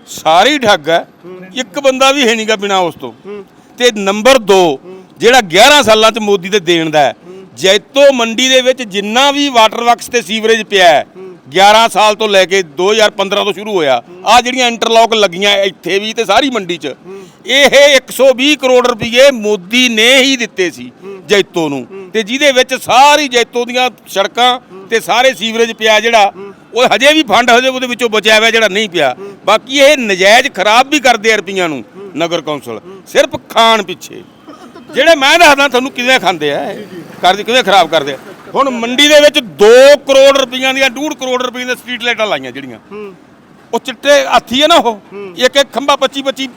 ਸਾਰੇ ਠੱਗ ਆ। ਇੱਕ ਬੰਦਾ ਵੀ ਹੈ ਨਹੀਂਗਾ ਬਿਨਾ ਉਸ ਤੋਂ। ਤੇ ਨੰਬਰ 2 ਜਿਹੜਾ 11 ਸਾਲਾਂ ਚ ਮੋਦੀ ਦੇ ਦੇਣ ਦਾ ਜੈਤੋ ਮੰਡੀ ਦੇ ਵਿੱਚ ਜਿੰਨਾ ਵੀ ਵਾਟਰ ਵਰਕਸ ਤੇ ਸੀਵਰੇਜ ਪਿਆ ਹੈ 11 ਸਾਲ ਤੋਂ ਲੈ ਕੇ 2015 ਤੋਂ ਸ਼ੁਰੂ ਹੋਇਆ। ਆ ਜਿਹੜੀਆਂ ਇੰਟਰਲੌਕ ਲੱਗੀਆਂ ਇੱਥੇ ਵੀ ਤੇ ਸਾਰੀ ਮੰਡੀ 'ਚ। ਇਹ 120 ਕਰੋੜ ਰੁਪਏ ਮੋਦੀ ਨੇ ਹੀ ਦਿੱਤੇ ਸੀ ਜੈਤੋ ਨੂੰ। ਤੇ ਜਿਹਦੇ ਵਿੱਚ ਸਾਰੀ ਜੈਤੋ ਦੀਆਂ ਸੜਕਾਂ ਤੇ ਸਾਰੇ ਸੀਵਰੇਜ ਪਿਆ ਜਿਹੜਾ ਉਹ ਹਜੇ ਵੀ ਫੰਡ ਹਜੇ ਉਹਦੇ ਵਿੱਚੋਂ ਬਚਿਆ ਹੋਇਆ ਜਿਹੜਾ ਨਹੀਂ ਪਿਆ। ਬਾਕੀ ਇਹ ਨਜਾਇਜ਼ ਖਰਾਬ ਵੀ ਕਰਦੇ ਆ ਰੁਪਈਆਂ ਨੂੰ ਨਗਰ ਕੌਂਸਲ। ਸਿਰਫ ਖਾਣ ਪਿੱਛੇ। ਜਿਹੜੇ ਮੈਂ ਦੱਸਦਾ ਤੁਹਾਨੂੰ ਕਿਵੇਂ ਖਾਂਦੇ ਆ? ਕਰਦੇ ਕਿਵੇਂ ਖਰਾਬ ਕਰਦੇ ਆ। ਹੁਣ ਮੰਡੀ ਦੇ ਵਿੱਚ 2 ਕਰੋੜ ਰੁਪਈਆਂ ਦੀਆਂ 2.5 ਕਰੋੜ ਰੁਪਏ ਦੀਆਂ ਸਟਰੀਟ ਲਾਈਟਾਂ ਲਾਈਆਂ ਜਿਹੜੀਆਂ। ਉਹ ਚਿੱਟੇ ਹਾਥੀ ਹੈ ਨਾ ਉਹ। ਇੱਕ ਇੱਕ ਖੰਭਾ 25 25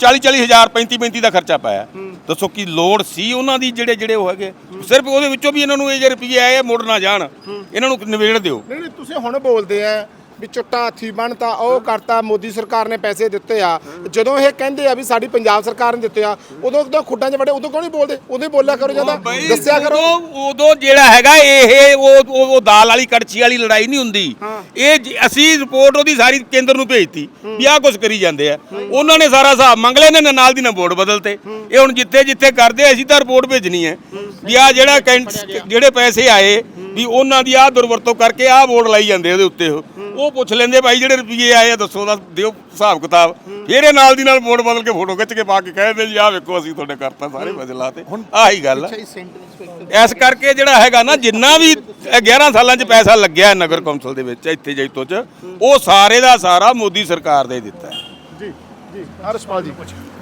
40 40 ਹਜ਼ਾਰ 35 35 ਦਾ ਖਰਚਾ ਪਾਇਆ। ਦੱਸੋ ਕੀ ਲੋੜ ਸੀ ਉਹਨਾਂ ਦੀ ਜਿਹੜੇ ਜਿਹੜੇ ਉਹ ਹੈਗੇ? ਸਿਰਫ ਉਹਦੇ ਵਿੱਚੋਂ ਵੀ ਇਹਨਾਂ ਨੂੰ ਇਹ ਜੇ ਰੁਪਈਏ ਆਏ ਆ ਮੁੜ ਨਾ ਜਾਣ। ਇਹਨਾਂ ਨੂੰ ਨਿਬੇੜ ਦਿਓ। ਨਹੀਂ ਨਹੀਂ ਤੁਸੀਂ ਹੁਣ ਬੋਲਦੇ ਆ ਵੀ ਚੁੱਟਾ ਹੱਥੀ ਬਣਤਾ ਉਹ ਕਰਤਾ ਮੋਦੀ ਸਰਕਾਰ ਨੇ ਪੈਸੇ ਦਿੱਤੇ ਆ। ਜਦੋਂ ਇਹ ਕਹਿੰਦੇ ਆ ਵੀ ਸਾਡੀ ਪੰਜਾਬ ਸਰਕਾਰ ਨੇ ਦਿੱਤੇ ਆ ਉਦੋਂ ਤਾਂ ਖੁੱਡਾਂ 'ਚ ਵੜੇ ਉਦੋਂ ਕਿਉਂ ਨਹੀਂ ਬੋਲਦੇ? ਉਦੋਂ ਹੀ ਬੋਲਿਆ ਕਰੋ ਬਈ ਦੱਸਿਆ ਕਰੋ। ਉਦੋਂ ਉਦੋਂ ਜਿਹੜਾ ਹੈਗਾ ਇਹ ਉਹ ਉਹ ਦਾਲ ਵਾਲੀ ਕੜਛੀ ਵਾਲੀ ਲੜਾਈ ਨਹੀਂ ਹੁੰਦੀ। ਇਹ ਅਸੀਂ ਰਿਪੋਰਟ ਉਹਦੀ ਸਾਰੀ ਕੇਂਦਰ ਨੂੰ ਭੇਜਤੀ ਵੀ ਆਹ ਕੁਝ ਕਰੀ ਜਾਂਦੇ ਆ। ਉਹਨਾਂ ਨੇ ਸਾਰਾ ਹਿਸਾਬ ਮੰਗ ਲਿਆ ਨੇ ਨਾਲ ਦੀ ਨਾਲ ਬੋਰਡ ਬਦਲਤੇ। ਇਹ ਹੁਣ ਜਿੱਥੇ ਜਿੱਥੇ ਕਰਦੇ ਅਸੀਂ ਤਾਂ ਰਿਪੋਰਟ ਭੇਜਣੀ ਹੈ। ਵੀ ਆ ਜਿਹੜਾ ਜਿਹੜੇ ਪੈਸੇ ਆਏ ਵੀ ਉਹਨਾਂ ਦੀ ਆਹ ਦੁਰਵਰਤੋਂ ਕਰਕੇ ਆਹ ਬੋਰਡ ਲਾਈ ਜਾਂਦੇ ਉਹਦੇ ਉੱਤੇ ਉਹ। ਉਹ ਪੁੱਛ ਲੈਂਦੇ ਭਾਈ ਜਿਹੜੇ ਰੁਪਏ ਆਏ ਆ ਦੱਸੋ ਦਾ ਦਿਓ ਹਿਸਾਬ ਕਿਤਾਬ। ਫਿਰ ਇਹ ਨਾਲ ਦੀ ਨਾਲ ਬੋਰਡ ਬਦਲ ਕੇ ਫੋਟੋ ਖਿੱਚ ਕੇ ਪਾ ਕੇ ਕਹਿੰਦੇ ਜੀ ਆਹ ਵੇਖੋ ਅਸੀਂ ਤੁਹਾਡੇ ਕਰਤਾ ਸਾਰੇ ਪੈਸੇ ਲਾਤੇ ਆਹੀ ਗੱਲ ਆ। ਇਸ ਕਰਕੇ ਜਿਹੜਾ ਹੈਗਾ ਨਾ ਜਿੰਨਾ ਵੀ ਇਹ 11 ਸਾਲਾਂ 'ਚ ਪੈਸਾ ਲੱਗਿਆ ਹੈ ਨਗਰ ਕੌਂਸਲ ਦੇ ਵਿੱਚ ਇੱਥੇ ਜੈਤੋ 'ਚ ਉਹ ਸਾਰੇ ਦਾ ਸਾਰਾ ਮੋਦੀ ਸਰਕਾਰ ਨੇ ਦਿੱਤਾ ਹੈ। ਜੀ ਜੀ ਹਰਸ਼ਪਾਲ ਜੀ।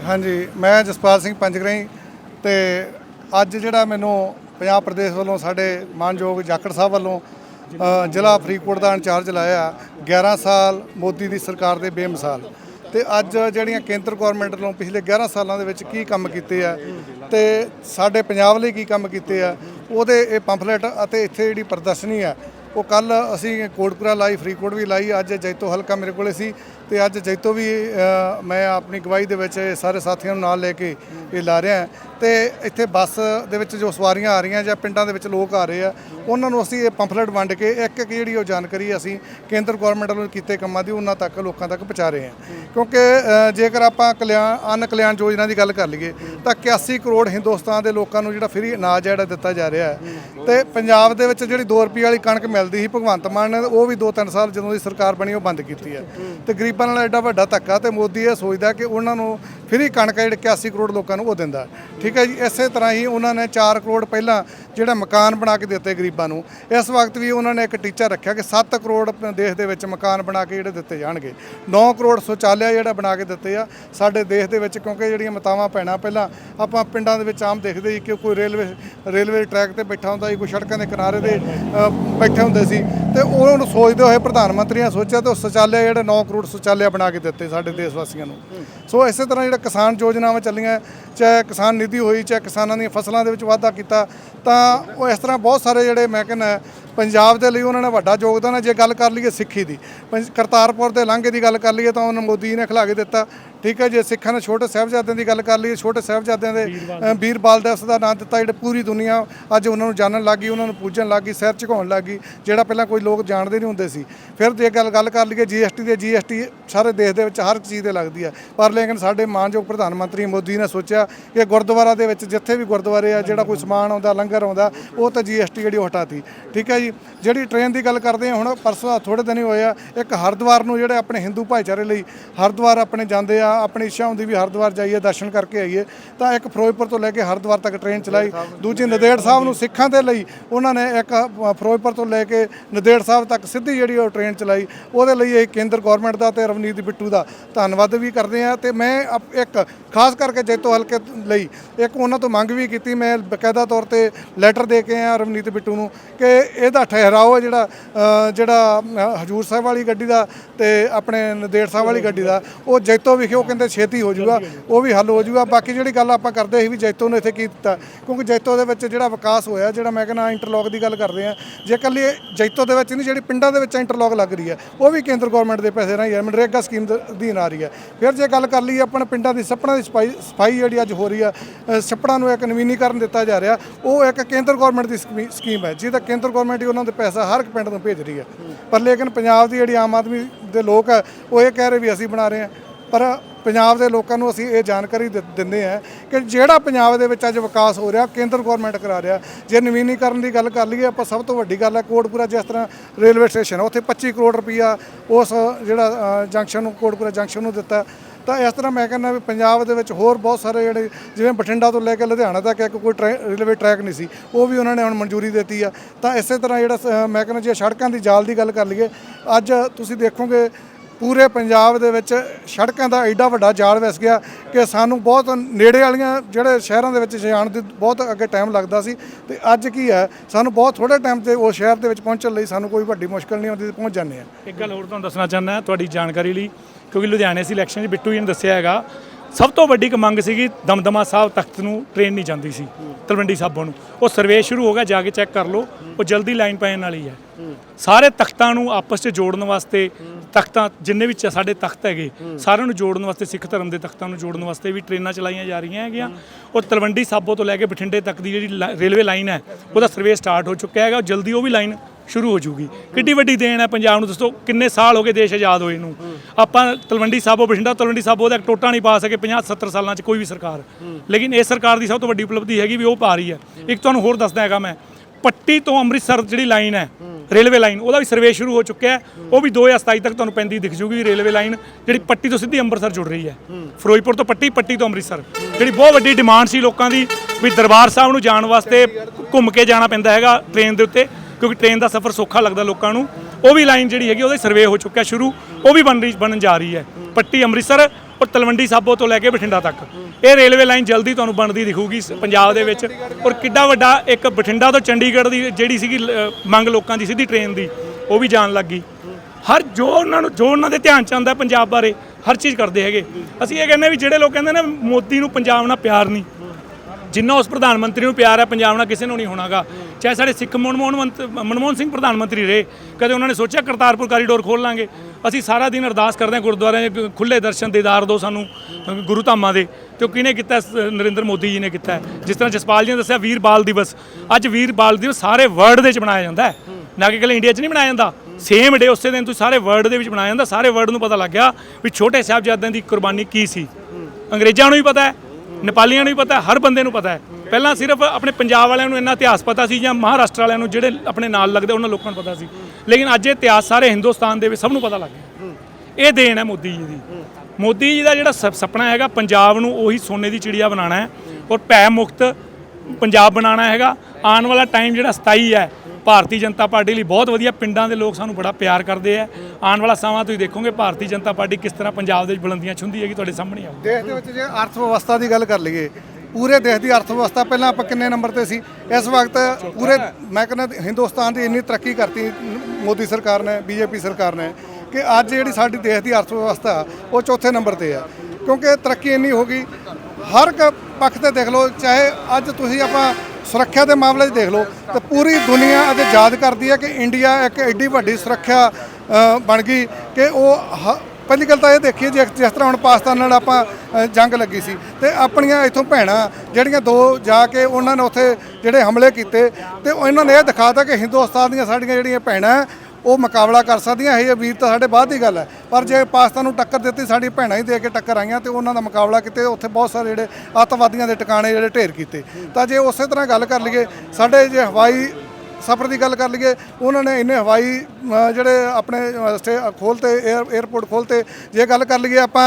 ਹਾਂਜੀ ਮੈਂ ਜਸਪਾਲ ਸਿੰਘ ਪੰਜਗਰਾਈ ਤੇ ਅੱਜ ਜਿਹੜਾ ਮੈਨੂੰ ਪੰਜਾਬ ਪ੍ਰਦੇਸ਼ ਵੱਲੋਂ ਸਾਡੇ ਮਾਨਯੋਗ ਜਾਖੜ ਸਾਹਿਬ ਵੱਲੋਂ ਜ਼ਿਲ੍ਹਾ ਫਰੀਦਕੋਟ ਦਾ ਇੰਚਾਰਜ ਲਾਇਆ 11 ਸਾਲ ਮੋਦੀ ਦੀ ਸਰਕਾਰ ਦੇ ਬੇਮਿਸਾਲ। ਤੇ ਅੱਜ ਜਿਹੜੀਆਂ ਕੇਂਦਰ ਗਵਰਨਮੈਂਟ ਵੱਲੋਂ ਪਿਛਲੇ 11 ਸਾਲਾਂ ਦੇ ਵਿੱਚ ਕੀ ਕੰਮ ਕੀਤੇ ਆ ਤੇ ਸਾਡੇ ਪੰਜਾਬ ਲਈ ਕੀ ਕੰਮ ਕੀਤੇ ਆ, ਉਹਦੇ ਇਹ ਪੰਫਲੇਟ ਅਤੇ ਇੱਥੇ ਜਿਹੜੀ ਪ੍ਰਦਰਸ਼ਨੀ ਆ, ਉਹ ਕੱਲ ਅਸੀਂ ਕੋਟਪੁਰਾ ਲਾਈ, ਫਰੀਦਕੋਟ ਵੀ ਲਾਈ, ਅੱਜ ਜੈਤੋ ਹਲਕਾ ਮੇਰੇ ਕੋਲੇ ਸੀ ਤੇ ਅੱਜ ਜੈਤੋ ਵੀ ਮੈਂ ਆਪਣੀ ਗਵਾਹੀ ਦੇ ਵਿੱਚ ਇਹ ਸਾਰੇ ਸਾਥੀਆਂ ਨੂੰ ਨਾਲ ਲੈ ਕੇ ਇਹ ਲਾ ਰਿਹਾ ਤੇ ਇੱਥੇ ਬੱਸ ਦੇ ਵਿੱਚ ਜੋ ਸਵਾਰੀਆਂ ਆ ਰਹੀਆਂ ਜਾਂ ਪਿੰਡਾਂ ਦੇ ਵਿੱਚ ਲੋਕ ਆ ਰਹੇ ਆ, ਉਹਨਾਂ ਨੂੰ ਅਸੀਂ ਇਹ ਪੰਫਲੇਟ ਵੰਡ ਕੇ ਇੱਕ ਇੱਕ ਜਿਹੜੀ ਉਹ ਜਾਣਕਾਰੀ ਅਸੀਂ ਕੇਂਦਰ ਗਵਰਨਮੈਂਟ ਵੱਲੋਂ ਕੀਤੇ ਕੰਮਾਂ ਦੀ, ਉਹਨਾਂ ਤੱਕ ਲੋਕਾਂ ਤੱਕ ਪਹੁੰਚਾ ਰਹੇ ਹਾਂ। ਕਿਉਂਕਿ ਜੇਕਰ ਆਪਾਂ ਕਲਿਆਣ ਅਨ ਕਲਿਆਣ ਯੋਜਨਾ ਦੀ ਗੱਲ ਕਰ ਲਈਏ, ਤਾਂ 81 ਕਰੋੜ ਹਿੰਦੁਸਤਾਨ ਦੇ ਲੋਕਾਂ ਨੂੰ ਜਿਹੜਾ ਫ੍ਰੀ ਅਨਾਜ ਜਿਹੜਾ ਦਿੱਤਾ ਜਾ ਰਿਹਾ ਹੈ। ਤੇ ਪੰਜਾਬ ਦੇ ਵਿੱਚ ਜਿਹੜੀ 2 ਰੁਪਏ ਵਾਲੀ ਕਣਕ ਮਿਲਦੀ ਸੀ, ਭਗਵੰਤ ਮਾਨ ਨੇ, ਉਹ ਵੀ 2-3 ਸਾਲ ਜਦੋਂ ਦੀ ਸਰਕਾਰ ਬਣੀ, ਉਹ ਬੰਦ ਕੀਤੀ ਹੈ। ਤੇ ਗਰੀਬ ਗਰੀਬਾਂ ਨਾਲ ਐਡਾ ਵੱਡਾ ਧੱਕਾ ਤੇ ਮੋਦੀ ਇਹ ਸੋਚਦਾ ਕਿ ਉਹਨਾਂ ਨੂੰ ਫ੍ਰੀ ਕਣਕ ਹੈ ਜਿਹੜੀ 81 ਕਰੋੜ ਲੋਕਾਂ ਨੂੰ ਉਹ ਦਿੰਦਾ। ਠੀਕ ਹੈ ਜੀ, ਇਸੇ ਤਰ੍ਹਾਂ ਹੀ ਉਹਨਾਂ ਨੇ 4 ਕਰੋੜ ਪਹਿਲਾਂ ਜਿਹੜਾ ਮਕਾਨ ਬਣਾ ਕੇ ਦਿੱਤੇ ਗਰੀਬਾਂ ਨੂੰ, ਇਸ ਵਕਤ ਵੀ ਉਹਨਾਂ ਨੇ ਇੱਕ ਟੀਚਾ ਰੱਖਿਆ ਕਿ 7 ਕਰੋੜ ਦੇਸ਼ ਦੇ ਵਿੱਚ ਮਕਾਨ ਬਣਾ ਕੇ ਜਿਹੜੇ ਦਿੱਤੇ ਜਾਣਗੇ। 9 ਕਰੋੜ ਸ਼ੌਚਾਲਿਆ ਜਿਹੜਾ ਬਣਾ ਕੇ ਦਿੱਤੇ ਆ ਸਾਡੇ ਦੇਸ਼ ਦੇ ਵਿੱਚ, ਕਿਉਂਕਿ ਜਿਹੜੀਆਂ ਮਤਾਵਾਂ ਪੈਣਾ ਪਹਿਲਾਂ ਆਪਾਂ ਪਿੰਡਾਂ ਦੇ ਵਿੱਚ ਆਮ ਦੇਖਦੇ ਸੀ ਕਿ ਕੋਈ ਰੇਲਵੇ ਰੇਲਵੇ ਟਰੈਕ ਤੇ ਬੈਠਾ ਹੁੰਦਾ ਸੀ, ਕੋਈ ਸੜਕਾਂ ਦੇ ਕਿਨਾਰੇ ਦੇ ਬੈਠੇ ਹੁੰਦੇ ਸੀ। ਤੇ ਉਹਨਾਂ ਨੂੰ ਸੋਚਦੇ ਹੋਏ ਪ੍ਰਧਾਨ ਮੰਤਰੀ ਨੇ ਸੋਚਿਆ ਤੇ ਉਹ ਸ਼ੌਚਾਲਿਆ ਜਿਹੜੇ 9 ਕਰੋੜ ਸ਼ੌਚਾਲਿਆ ਬਣਾ ਕੇ ਦਿੱਤੇ ਸਾਡੇ ਦੇਸ਼ ਵਾਸੀਆਂ ਨੂੰ। ਸੋ ਇਸੇ ਤਰ੍ਹਾਂ ਜਿਹੜਾ ਕਿਸਾਨ ਯੋਜਨਾਵਾਂ ਚੱਲੀਆਂ, ਚਾਹੇ ਕਿਸਾਨ ਨਿਧੀ ਹੋਈ, ਚਾਹੇ ਕਿਸਾਨਾਂ ਦੀਆਂ ਫਸਲਾਂ ਦੇ ਵਿੱਚ ਵਾਧਾ ਕੀਤਾ, ਤਾਂ ਉਹ ਇਸ ਤਰ੍ਹਾਂ ਬਹੁਤ ਸਾਰੇ ਜਿਹੜੇ ਮੈਂ ਕਹਿੰਦਾ ਪੰਜਾਬ ਦੇ ਲਈ ਉਹਨਾਂ ਨੇ ਵੱਡਾ ਯੋਗਦਾਨ ਹੈ ਜੇ ਗੱਲ ਕਰ ਲਈਏ ਸਿੱਖੀ ਦੀ। ਪੰਜ- ਕਰਤਾਰਪੁਰ ਦੇ ਲਾਂਘੇ ਦੀ ਗੱਲ ਕਰ ਲਈਏ ਤਾਂ ਉਹਨਾਂ ਮੋਦੀ ਜੀ ਨੇ ਖਿਲਾ ਕੇ ਦਿੱਤਾ। ਠੀਕ ਹੈ ਜੇ ਸਿੱਖਾਂ ਨੇ ਛੋਟੇ ਸਾਹਿਬਜ਼ਾਦਿਆਂ ਦੀ ਗੱਲ ਕਰ ਲਈਏ ਛੋਟੇ ਸਾਹਿਬਜ਼ਾਦਿਆਂ ਦੇ ਅ, ਵੀਰ ਬਾਲ ਦਿਵਸ ਦਾ ਨਾਂ ਦਿੱਤਾ ਜਿਹੜੇ ਪੂਰੀ ਦੁਨੀਆ ਅੱਜ ਉਹਨਾਂ ਨੂੰ ਜਾਣਨ ਲੱਗੀ ਉਹਨਾਂ ਨੂੰ ਪੂਜਣ ਲੱਗੀ ਸਿਰ ਝੁਕਾਉਣ ਲੱਗੀ ਜਿਹੜਾ ਪਹਿਲਾਂ ਕੋਈ ਲੋਕ ਜਾਣਦੇ ਨਹੀਂ ਹੁੰਦੇ ਸੀ। ਫਿਰ ਜੇ ਗੱਲ ਗੱਲ ਕਰ ਲਈਏ ਜੀਐਸਟੀ ਦੇ ਜੀਐਸਟੀ ਸਾਰੇ ਦੇਸ਼ ਦੇ ਵਿੱਚ ਹਰ ਚੀਜ਼ ਤੇ ਲੱਗਦੀ ਹੈ। ਪਰ ਲੇਕਿਨ ਸਾਡੇ ਮਾਨਯੋਗ ਪ੍ਰਧਾਨ ਮੰਤਰੀ ਮੋਦੀ ਨੇ ਸੋਚਿਆ ਕਿ ਗੁਰਦੁਆਰਾ ਦੇ ਵਿੱਚ ਜਿੱਥੇ ਵੀ ਗੁਰਦੁਆਰੇ ਆ ਜਿਹੜਾ ਕੋਈ ਸਮਾਨ ਆਉਂਦਾ ਲੰਗਰ ਆਉਂਦਾ ਉਹ ਤਾਂ ਜੀਐਸਟੀ ਜਿਹੜੀ ਉਹ ਹਟਾਤੀ। ਠੀਕ ਹੈ ਜੀ ਜਿਹੜੀ ਟ੍ਰੇਨ ਦੀ ਗੱਲ ਕਰਦੇ ਹਾਂ, ਹੁਣ ਪਰਸੋਂ ਥੋੜੇ ਦਿਨ ਹੀ ਹੋਏ ਆ, ਇੱਕ ਹਰਿਦੁਆਰ ਨੂੰ ਜਿਹੜੇ ਆਪਣੇ ਹਿੰਦੂ ਭਾਈਚਾਰੇ ਲਈ ਹਰਿਦੁਆਰ ਆਪਣੇ ਜਾਂਦੇ ਆ, ਆਪਣੀ ਇੱਛਾ ਹੁੰਦੀ ਵੀ ਹਰਿਦੁਆਰ ਜਾਈਏ, ਦਰਸ਼ਨ ਕਰਕੇ ਆਈਏ, ਤਾਂ ਇੱਕ ਫਿਰੋਜ਼ਪੁਰ ਤੋਂ ਲੈ ਕੇ ਹਰਿਦੁਆਰ ਤੱਕ ਟ੍ਰੇਨ ਚਲਾਈ। ਦੂਜੀ ਨਦੇੜ ਸਾਹਿਬ ਨੂੰ ਸਿੱਖਾਂ ਦੇ ਲਈ ਉਹਨਾਂ ਨੇ ਇੱਕ ਫਿਰੋਜ਼ਪੁਰ ਤੋਂ ਲੈ ਕੇ ਨਦੇੜ ਸਾਹਿਬ ਤੱਕ ਸਿੱਧੀ ਜਿਹੜੀ ਉਹ ਟ੍ਰੇਨ ਚਲਾਈ। ਉਹਦੇ ਲਈ ਇਹ ਕੇਂਦਰ ਗਵਰਨਮੈਂਟ ਦਾ ਤੇ ਰਵਨੀਤ ਬਿੱਟੂ ਦਾ ਧੰਨਵਾਦ ਵੀ ਕਰਦੇ ਆ ਤੇ ਮੈਂ ਇੱਕ ਖਾਸ ਕਰਕੇ ਜੈਤੋ ਹਲਕੇ ਲਈ ਇੱਕ ਉਹਨਾਂ ਤੋਂ ਮੰਗ ਵੀ ਕੀਤੀ। ਮੈਂ ਬਕਾਇਦਾ ਤੌਰ ਤੇ ਲੈਟਰ ਦੇ ਕੇ ਆ ਰਵਨੀਤ ਬਿੱਟੂ ਨੂੰ ਕਿ ਇਹ ਇਹਦਾ ਠਹਿਰਾਓ ਹੈ ਜਿਹੜਾ ਜਿਹੜਾ ਹਜੂਰ ਸਾਹਿਬ ਵਾਲੀ ਗੱਡੀ ਦਾ ਤੇ ਆਪਣੇ ਨੰਦੇੜ ਸਾਹਿਬ ਵਾਲੀ ਗੱਡੀ ਦਾ ਉਹ ਜੈਤੋ ਵਿਖੇ ਉਹ ਕਹਿੰਦੇ ਛੇਤੀ ਹੋ ਜਾਊਗਾ ਉਹ ਵੀ ਹੱਲ ਹੋ ਜਾਊਗਾ। ਬਾਕੀ ਜਿਹੜੀ ਗੱਲ ਆਪਾਂ ਕਰਦੇ ਸੀ ਵੀ ਜੈਤੋ ਨੇ ਇੱਥੇ ਕੀ ਦਿੱਤਾ ਕਿਉਂਕਿ ਜੈਤੋ ਦੇ ਵਿੱਚ ਜਿਹੜਾ ਵਿਕਾਸ ਹੋਇਆ ਜਿਹੜਾ ਮੈਂ ਕਹਿੰਦਾ ਇੰਟਰਲੌਕ ਦੀ ਗੱਲ ਕਰਦੇ ਆ ਜੇ ਕੱਲੀ ਜੈਤੋ ਦੇ ਵਿੱਚ ਨਹੀਂ ਜਿਹੜੀ ਪਿੰਡਾਂ ਦੇ ਵਿੱਚ ਇੰਟਰਲੌਕ ਲੱਗ ਰਹੀ ਹੈ ਉਹ ਵੀ ਕੇਂਦਰ ਗਵਰਨਮੈਂਟ ਦੇ ਪੈਸੇ ਰਾਹੀਂ ਹੈ ਮਨਰੇਗਾ ਸਕੀਮ ਦੇ ਅਧੀਨ ਆ ਰਹੀ ਹੈ। ਫਿਰ ਜੇ ਗੱਲ ਕਰ ਲਈਏ ਆਪਣੇ ਪਿੰਡਾਂ ਦੀ ਸੱਪੜਾਂ ਦੀ ਸਫ਼ਾਈ ਸਫ਼ਾਈ ਜਿਹੜੀ ਅੱਜ ਹੋ ਰਹੀ ਆ ਅ, ਸੱਪੜਾਂ ਨੂੰ ਇੱਕ ਨਵੀਨੀਕਰਨ ਦਿੱਤਾ ਜਾ ਰਿਹਾ ਉਹ ਇੱਕ ਕੇਂਦਰ ਗਵਰਨਮੈਂਟ ਦੀ ਸਕਮੀ- ਸਕੀਮ ਹੈ ਜਿਹਦਾ ਕੇਂਦਰ ਗਵਰਨਮੈਂਟ ਹੀ ਉਹਨਾਂ ਦੇ ਪੈਸਾ ਹਰ ਇੱਕ ਪਿੰਡ ਨੂੰ ਭੇਜ ਰਹੀ ਹੈ। ਪਰ ਲੇਕਿਨ ਪੰਜਾਬ ਦੀ ਜਿਹੜੀ ਆਮ ਆਦਮੀ ਦੇ ਲੋਕ ਆ, ਉਹ ਇਹ ਕਹਿ ਰਹੇ ਵੀ ਅਸੀਂ ਬਣਾ ਰਹੇ ਹਾਂ। ਪਰ ਪੰਜਾਬ ਦੇ ਲੋਕਾਂ ਨੂੰ ਅਸੀਂ ਇਹ ਜਾਣਕਾਰੀ ਦਿੰਦੇ ਆ ਕਿ ਜਿਹੜਾ ਪੰਜਾਬ ਦੇ ਵਿੱਚ ਅੱਜ ਵਿਕਾਸ ਹੋ ਰਿਹਾ, ਕੇਂਦਰ ਗਵਰਨਮੈਂਟ ਕਰਾ ਰਿਹਾ। ਜੇ ਨਵੀਨੀਕਰਨ ਦੀ ਗੱਲ ਕਰ ਲਈਏ, ਆਪਾਂ ਸਭ ਤੋਂ ਵੱਡੀ ਗੱਲ ਹੈ ਕੋਟਪੁਰਾ ਜਿਸ ਤਰ੍ਹਾਂ ਰੇਲਵੇ ਸਟੇਸ਼ਨ ਹੈ, ਉੱਥੇ 25 ਕਰੋੜ ਰੁਪਈਆ ਉਸ ਜਿਹੜਾ ਜੰਕਸ਼ਨ ਨੂੰ, ਕੋਟਪੁਰਾ ਜੰਕਸ਼ਨ ਨੂੰ ਦਿੱਤਾ। ਤਾਂ ਇਸ ਤਰ੍ਹਾਂ ਮੈਂ ਕਹਿੰਦਾ ਵੀ ਪੰਜਾਬ ਦੇ ਵਿੱਚ ਹੋਰ ਬਹੁਤ ਸਾਰੇ ਜਿਹੜੇ, ਜਿਵੇਂ ਬਠਿੰਡਾ ਤੋਂ ਲੈ ਕੇ ਲੁਧਿਆਣਾ ਤੱਕ ਇੱਕ ਕੋਈ ਟਰੈ- ਰੇਲਵੇ ਟਰੈਕ ਨਹੀਂ ਸੀ, ਉਹ ਵੀ ਉਹਨਾਂ ਨੇ ਹੁਣ ਮਨਜ਼ੂਰੀ ਦਿੱਤੀ ਆ। ਤਾਂ ਇਸੇ ਤਰ੍ਹਾਂ ਜਿਹੜਾ, ਸ- ਮੈਂ ਕਹਿੰਦਾ ਜੇ ਸੜਕਾਂ ਦੀ ਜਾਲ ਦੀ ਗੱਲ ਕਰ ਲਈਏ, ਅੱਜ ਤੁਸੀਂ ਦੇਖੋਗੇ ਪੂਰੇ ਪੰਜਾਬ ਦੇ ਵਿੱਚ ਸੜਕਾਂ ਦਾ ਐਡਾ ਵੱਡਾ ਜਾਲ ਵਸ ਗਿਆ ਕਿ ਸਾਨੂੰ ਬਹੁਤ ਨੇੜੇ ਵਾਲੀਆਂ ਜਿਹੜੇ ਸ਼ਹਿਰਾਂ ਦੇ ਵਿੱਚ ਜਾਣ ਦੀ ਬਹੁਤ ਅੱਗੇ ਟਾਈਮ ਲੱਗਦਾ ਸੀ ਤੇ ਅੱਜ ਕੀ ਹੈ, ਸਾਨੂੰ ਬਹੁਤ ਥੋੜੇ ਟਾਈਮ ਤੇ ਉਹ ਸ਼ਹਿਰ ਦੇ ਵਿੱਚ ਪਹੁੰਚਣ ਲਈ ਸਾਨੂੰ ਕੋਈ ਵੱਡੀ ਮੁਸ਼ਕਲ ਨਹੀਂ ਆਉਂਦੀ, ਪਹੁੰਚ ਜਾਂਦੇ ਆ ਇੱਕ ਗੱਲ ਹੋਰ ਤੁਹਾਨੂੰ ਦੱਸਣਾ ਚਾਹੁੰਦਾ, ਤੁਹਾਡੀ ਜਾਣਕਾਰੀ ਲਈ, ਕਿਉਂਕਿ ਲੁਧਿਆਣੇ ਸੀ ਇਲੈਕਸ਼ਨ 'ਚ ਬਿੱਟੂ ਜੀ ਨੇ ਦੱਸਿਆ ਹੈਗਾ ਸਭ ਤੋਂ ਵੱਡੀ ਇੱਕ ਮੰਗ ਸੀਗੀ ਦਮਦਮਾ ਸਾਹਿਬ ਤਖਤ ਨੂੰ ਟ੍ਰੇਨ ਨਹੀਂ ਜਾਂਦੀ ਸੀ, ਤਲਵੰਡੀ ਸਾਬੋ ਨੂੰ। ਉਹ ਸਰਵੇ ਸ਼ੁਰੂ ਹੋ ਗਿਆ, ਜਾ ਕੇ ਚੈੱਕ ਕਰ ਲਓ, ਉਹ ਜਲਦੀ ਲਾਈਨ ਪੈਣ ਵਾਲੀ ਹੈ। ਸਾਰੇ ਤਖਤਾਂ ਨੂੰ ਆਪਸ 'ਚ ਜੋੜਨ ਵਾਸਤੇ ਤਖਤਾਂ, ਜਿੰਨੇ ਵੀ ਚ- ਸਾਡੇ ਤਖਤ ਹੈਗੇ, ਸਾਰਿਆਂ ਨੂੰ ਜੋੜਨ ਵਾਸਤੇ, ਸਿੱਖ ਧਰਮ ਦੇ ਤਖਤਾਂ ਨੂੰ ਜੋੜਨ ਵਾਸਤੇ ਵੀ ਟ੍ਰੇਨਾਂ ਚਲਾਈਆਂ ਜਾ ਰਹੀਆਂ ਹੈਗੀਆਂ। ਔਰ ਤਲਵੰਡੀ ਸਾਬੋ ਤੋਂ ਲੈ ਕੇ ਬਠਿੰਡੇ ਤੱਕ ਦੀ ਜਿਹੜੀ ਲਾ- ਰੇਲਵੇ ਲਾਈਨ ਹੈ, ਉਹਦਾ ਸਰਵੇ ਸਟਾਰਟ ਹੋ ਚੁੱਕਿਆ ਹੈਗਾ। ਔਰ ਜਲਦੀ ਉਹ ਵੀ ਲਾਈਨ ਸ਼ੁਰੂ ਹੋ ਜੂਗੀ। ਕਿੱਡੀ ਵੱਡੀ ਦੇਣ ਹੈ ਪੰਜਾਬ ਨੂੰ, ਦੱਸੋ ਕਿੰਨੇ ਸਾਲ ਹੋ ਗਏ ਦੇਸ਼ ਆਜ਼ਾਦ ਹੋਏ ਨੂੰ। ਆਪਾਂ ਤਲਵੰਡੀ ਸਾਬੋ, ਬਠਿੰਡਾ ਤਲਵੰਡੀ ਸਾਬੋ ਦਾ ਇੱਕ ਟੋਟਾ ਨਹੀਂ ਪਾ ਸਕੇ 50 70 ਸਾਲਾਂ 'ਚ ਕੋਈ ਵੀ ਸਰਕਾਰ। ਲੇਕਿਨ ਇਹ ਸਰਕਾਰ ਦੀ ਸਭ ਤੋਂ ਵੱਡੀ ਉਪਲਬਧੀ ਹੈਗੀ ਵੀ ਉਹ ਪਾ ਰਹੀ ਹੈ। ਇੱਕ ਤੁਹਾਨੂੰ ਹੋਰ ਦੱਸਦਾ ਹੈਗਾ ਮੈਂ, ਪੱਟੀ ਤੋਂ ਅੰਮ੍ਰਿਤਸਰ ਜਿਹੜੀ ਲਾਈਨ ਹੈ, ਰੇਲਵੇ ਲਾਈਨ, ਉਹਦਾ ਵੀ ਸਰਵੇ ਸ਼ੁਰੂ ਹੋ ਚੁੱਕਿਆ ਉਹ ਵੀ 2027 ਤੱਕ ਤੁਹਾਨੂੰ ਪੈਂਦੀ ਦਿਖ ਜੂਗੀ ਰੇਲਵੇ ਲਾਈਨ ਜਿਹੜੀ ਪੱਟੀ ਤੋਂ ਸਿੱਧੀ ਅੰਮ੍ਰਿਤਸਰ ਜੁੜ ਰਹੀ ਹੈ। ਫਿਰੋਜ਼ਪੁਰ ਤੋਂ ਪੱਟੀ ਪੱਟੀ ਤੋਂ ਅੰਮ੍ਰਿਤਸਰ। ਜਿਹੜੀ ਬਹੁਤ ਵੱਡੀ ਡਿਮਾਂਡ ਸੀ ਲੋਕਾਂ ਦੀ ਵੀ ਦਰਬਾਰ ਸਾਹਿਬ ਨੂੰ ਜਾਣ ਵਾਸਤੇ ਘੁੰਮ ਕੇ ਜਾਣਾ ਪੈਂਦਾ ਹੈਗਾ ਟ੍ਰੇਨ ਦੇ ਉੱਤੇ। ਕਿਉਂਕਿ ਟ੍ਰੇਨ ਦਾ ਸਫ਼ਰ ਸੌਖਾ ਲੱਗਦਾ ਲੋਕਾਂ ਨੂੰ। ਉਹ ਵੀ ਲਾਈਨ ਜਿਹੜੀ ਹੈਗੀ ਉਹਦੇ ਸਰਵੇ ਹੋ ਚੁੱਕਿਆ ਸ਼ੁਰੂ, ਉਹ ਵੀ ਬਣ ਰਹੀ, ਬਣਨ ਜਾ ਰਹੀ ਹੈ। ਪੱਟੀ ਅੰਮ੍ਰਿਤਸਰ ਔਰ ਤਲਵੰਡੀ ਸਾਬੋ ਤੋਂ ਲੈ ਕੇ ਬਠਿੰਡਾ ਤੱਕ। ਇਹ ਰੇਲਵੇ ਲਾਈਨ ਜਲਦੀ ਤੁਹਾਨੂੰ ਬਣਦੀ ਦਿਖੂਗੀ ਪੰਜਾਬ ਦੇ ਵਿੱਚ। ਔਰ ਕਿੱਡਾ ਵੱਡਾ ਇੱਕ ਬਠਿੰਡਾ ਤੋਂ ਚੰਡੀਗੜ੍ਹ ਦੀ ਜਿਹੜੀ ਸੀਗੀ ਮੰਗ ਲੋਕਾਂ ਦੀ ਸਿੱਧੀ ਟ੍ਰੇਨ ਦੀ, ਉਹ ਵੀ ਜਾਣ ਲੱਗੀ ਹਰ ਜੋ ਉਹਨਾਂ ਨੂੰ ਜੋ ਉਹਨਾਂ ਦੇ ਧਿਆਨ ਚ ਆਉਂਦਾ ਪੰਜਾਬ ਬਾਰੇ, ਹਰ ਚੀਜ਼ ਕਰਦੇ ਹੈਗੇ। ਅਸੀਂ ਇਹ ਕਹਿੰਦੇ ਵੀ ਜਿਹੜੇ ਲੋਕ ਕਹਿੰਦੇ ਨੇ ਮੋਦੀ ਨੂੰ ਪੰਜਾਬ ਨਾਲ ਪਿਆਰ ਨਹੀਂ। ਜਿੰਨਾ ਉਸ ਪ੍ਰਧਾਨ ਮੰਤਰੀ ਨੂੰ ਪਿਆਰ ਹੈ, ਪੰਜਾਬ ਨਾਲ ਕਿਸੇ ਨੂੰ ਨਹੀਂ ਹੋਣਾਗਾ। ਚਾਹੇ ਸਾਡੇ ਸਿੱਖ ਮਨਮੋਹਨ ਮੰਤ- ਮਨਮੋਹਨ ਸਿੰਘ ਪ੍ਰਧਾਨ ਮੰਤਰੀ ਰਹੇ, ਕਦੇ ਉਹਨਾਂ ਨੇ ਸੋਚਿਆ ਕਰਤਾਰਪੁਰ ਕੋਰੀਡੋਰ ਖੋਲ ਲਾਂਗੇ ਅਸੀਂ ਸਾਰਾ ਦਿਨ ਅਰਦਾਸ ਕਰਦੇ ਹਾਂ ਗੁਰਦੁਆਰੇ ਖੁੱਲੇ ਦਰਸ਼ਨ ਦੀਦਾਰ ਦਿਓ ਸਾਨੂੰ ਗੁਰੂ ਧਾਮਾਂ ਦੇ। ਤੇ ਉਹ ਕਿਹਨੇ ਕੀਤਾ ਸ- ਨਰਿੰਦਰ ਮੋਦੀ ਜੀ ਨੇ ਕੀਤਾ ਜਿਸ ਤਰ੍ਹਾਂ ਜਸਪਾਲ ਜੀ ਨੇ ਦੱਸਿਆ, ਵੀਰ ਬਾਲ ਦਿਵਸ। ਅੱਜ ਵੀਰ ਬਾਲ ਦਿਵਸ ਸਾਰੇ ਵਰਲਡ ਦੇ ਵਿੱਚ ਮਨਾਇਆ ਜਾਂਦਾ ਹੈ। ਨਾ ਕਿ ਇਕੱਲੇ ਇੰਡੀਆ 'ਚ ਨਹੀਂ ਮਨਾਇਆ ਜਾਂਦਾ। ਸੇਮ ਡੇ ਉਸੇ ਦਿਨ ਤੁਸੀਂ ਸਾਰੇ ਵਰਲਡ ਦੇ ਵਿੱਚ ਮਨਾਇਆ ਜਾਂਦਾ। ਸਾਰੇ ਵਰਲਡ ਨੂੰ ਪਤਾ ਲੱਗ ਗਿਆ ਵੀ ਛੋਟੇ ਸਾਹਿਬਜ਼ਾਦਿਆਂ ਦੀ ਕੁਰਬਾਨੀ ਕੀ ਸੀ। ਅੰਗਰੇਜ਼ਾਂ ਨੂੰ ਵੀ ਪਤਾ ਹੈ, ਨੇਪਾਲੀਆਂ ਨੂੰ ਵੀ ਪਤਾ ਹੈ, ਹਰ ਬੰਦੇ ਨੂੰ ਪਤਾ ਹੈ। ਪਹਿਲਾਂ ਸਿਰਫ ਆਪਣੇ ਪੰਜਾਬ ਵਾਲਿਆਂ ਨੂੰ ਇੰਨਾ ਇਤਿਹਾਸ ਪਤਾ ਸੀ ਜਾਂ ਮਹਾਰਾਸ਼ਟਰ ਵਾਲਿਆਂ ਨੂੰ ਜਿਹੜੇ ਆਪਣੇ ਨਾਲ ਲੱਗਦੇ ਉਹਨਾਂ ਲੋਕਾਂ ਨੂੰ ਪਤਾ ਸੀ। ਲੇਕਿਨ ਅੱਜ ਇਹ ਇਤਿਹਾਸ ਸਾਰੇ ਹਿੰਦੁਸਤਾਨ ਦੇ ਵਿੱਚ ਸਭ ਨੂੰ ਪਤਾ ਲੱਗ ਗਿਆ। ਇਹ ਦੇਣ ਹੈ ਮੋਦੀ ਜੀ ਦੀ। ਮੋਦੀ ਜੀ ਦਾ ਜਿਹੜਾ ਸੁਪਨਾ ਹੈਗਾ ਪੰਜਾਬ ਨੂੰ ਉਹੀ ਸੋਨੇ ਦੀ ਚਿੜੀਆ ਬਣਾਉਣਾ ਹੈ ਔਰ ਭੈ ਮੁਕਤ ਪੰਜਾਬ ਬਣਾਉਣਾ ਹੈਗਾ। ਆਉਣ ਵਾਲਾ ਟਾਈਮ ਜਿਹੜਾ 27 ਹੈ ਭਾਰਤੀ ਜਨਤਾ ਪਾਰਟੀ ਲਈ ਬਹੁਤ ਵਧੀਆ ਪਿੰਡਾਂ ਦੇ ਲੋਕ ਸਾਨੂੰ ਬੜਾ ਪਿਆਰ ਕਰਦੇ ਆ ਆਉਣ ਵਾਲਾ ਸਮਾਂ ਤੁਸੀਂ ਦੇਖੋਗੇ ਭਾਰਤੀ ਜਨਤਾ ਪਾਰਟੀ ਕਿਸ ਤਰ੍ਹਾਂ ਪੰਜਾਬ ਦੇ ਵਿੱਚ ਬੁਲੰਦੀਆਂ ਛੁੰਦੀ ਹੈਗੀ ਤੁਹਾਡੇ ਸਾਹਮਣੇ ਆਊ ਦੇਸ਼ ਦੇ ਵਿੱਚ ਜੇ ਅਰਥ ਵਿਵਸਥਾ ਦੀ ਗੱਲ ਕਰ ਲਈਏ ਪੂਰੇ ਦੇਸ਼ ਦੀ ਅਰਥ ਵਿਵਸਥਾ ਪਹਿਲਾਂ ਆਪਾਂ ਕਿੰਨੇ ਨੰਬਰ ਤੇ ਸੀ? ਇਸ ਵਕਤ ਪੂਰੇ ਮੈਂ ਕਹਿੰਦਾ ਹਿੰਦੁਸਤਾਨ ਦੀ ਇੰਨੀ ਤਰੱਕੀ ਕਰਤੀ ਮੋਦੀ ਸਰਕਾਰ ਨੇ ਬੀਜੇਪੀ ਸਰਕਾਰ ਨੇ ਕਿ ਅੱਜ ਜਿਹੜੀ ਸਾਡੀ ਦੇਸ਼ ਦੀ ਅਰਥ ਵਿਵਸਥਾ ਉਹ ਚੌਥੇ ਨੰਬਰ ਤੇ ਆ ਕਿਉਂਕਿ ਤਰੱਕੀ ਇੰਨੀ ਹੋ ਗਈ ਹਰ ਇੱਕ ਪੱਖ ਤੇ ਦੇਖ ਲਓ ਚਾਹੇ ਅੱਜ ਤੁਸੀਂ ਆਪਾਂ ਸੁਰੱਖਿਆ ਦੇ ਮਾਮਲੇ 'ਚ ਦੇਖ ਲਓ ਤੇ ਪੂਰੀ ਦੁਨੀਆ ਅੱਜ ਯਾਦ ਕਰਦੀ ਹੈ ਕਿ ਇੰਡੀਆ ਇੱਕ ਐਡੀ ਵੱਡੀ ਸੁਰੱਖਿਆ ਬਣ ਗਈ ਕਿ ਉਹ ਹ- ਪਹਿਲੀ ਗੱਲ ਤਾਂ ਇਹ ਦੇਖੀਏ ਜੇ ਜਿਸ ਤਰ੍ਹਾਂ ਹੁਣ ਪਾਕਿਸਤਾਨ ਨਾਲ ਆਪਾਂ ਜੰਗ ਲੱਗੀ ਸੀ, ਤੇ ਆਪਣੀਆਂ ਇਥੋਂ ਭੈਣਾਂ ਜਿਹੜੀਆਂ ਦੋ ਜਾ ਕੇ ਉਹਨਾਂ ਨੇ ਉੱਥੇ ਜਿਹੜੇ ਹਮਲੇ ਕੀਤੇ, ਤੇ ਉਹਨਾਂ ਨੇ ਇਹ ਦਿਖਾਤਾ ਕਿ ਹਿੰਦੁਸਤਾਨ ਦੀਆਂ ਸਾਡੀਆਂ ਜਿਹੜੀਆਂ ਭੈਣਾਂ, ਉਹ ਮੁਕਾਬਲਾ ਕਰ ਸਕਦੀਆਂ, ਇਹ ਵੀਰ ਤਾਂ ਸਾਡੇ ਬਾਅਦ ਦੀ ਗੱਲ ਹੈ। ਪਰ ਜੇ ਪਾਕਿਸਤਾਨ ਨੂੰ ਟੱਕਰ ਦਿੱਤੀ, ਸਾਡੀ ਭੈਣਾਂ ਹੀ ਦੇ ਕੇ ਟੱਕਰ ਆਈਆਂ ਤੇ ਉਹਨਾਂ ਦਾ ਮੁਕਾਬਲਾ ਕੀਤੇ, ਉੱਥੇ ਬਹੁਤ ਸਾਰੇ ਜਿਹੜੇ ਅੱਤਵਾਦੀਆਂ ਦੇ ਟਿਕਾਣੇ ਜਿਹੜੇ ਢੇਰ ਕੀਤੇ। ਤਾਂ ਜੇ ਉਸੇ ਤਰ੍ਹਾਂ ਗੱਲ ਕਰ ਲਈਏ, ਸਾਡੇ ਜੇ ਹਵਾਈ ਸਫ਼ਰ ਦੀ ਗੱਲ ਕਰ ਲਈਏ ਉਹਨਾਂ ਨੇ ਇੰਨੇ ਹਵਾਈ ਜਿਹੜੇ ਆਪਣੇ ਸਟੇ ਖੋਲਤੇ 에ਅਰਪੋਰਟ ਖੋਲਤੇ ਜੇ ਗੱਲ ਕਰ ਲਈਏ ਆਪਾਂ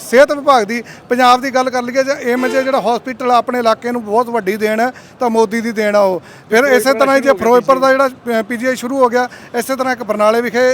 ਸਿਹਤ ਵਿਭਾਗ ਦੀ ਪੰਜਾਬ ਦੀ ਗੱਲ ਕਰ ਲਈਏ ਜੇ ਏਮਜ ਜਿਹੜਾ ਹਸਪੀਟਲ ਆਪਣੇ ਇਲਾਕੇ ਨੂੰ ਬਹੁਤ ਵੱਡੀ ਦੇਣ ਹੈ ਤਾਂ ਮੋਦੀ ਦੀ ਦੇਣ ਆ ਉਹ। ਫਿਰ ਇਸੇ ਤਰ੍ਹਾਂ ਹੀ ਜੇ ਫਿਰੋਜ਼ਪੁਰ ਦਾ ਜਿਹੜਾ ਪੀਜੀਆਈ ਸ਼ੁਰੂ ਹੋ ਗਿਆ ਇਸੇ ਤਰ੍ਹਾਂ ਇੱਕ ਬਰਨਾਲੇ ਵਿਖੇ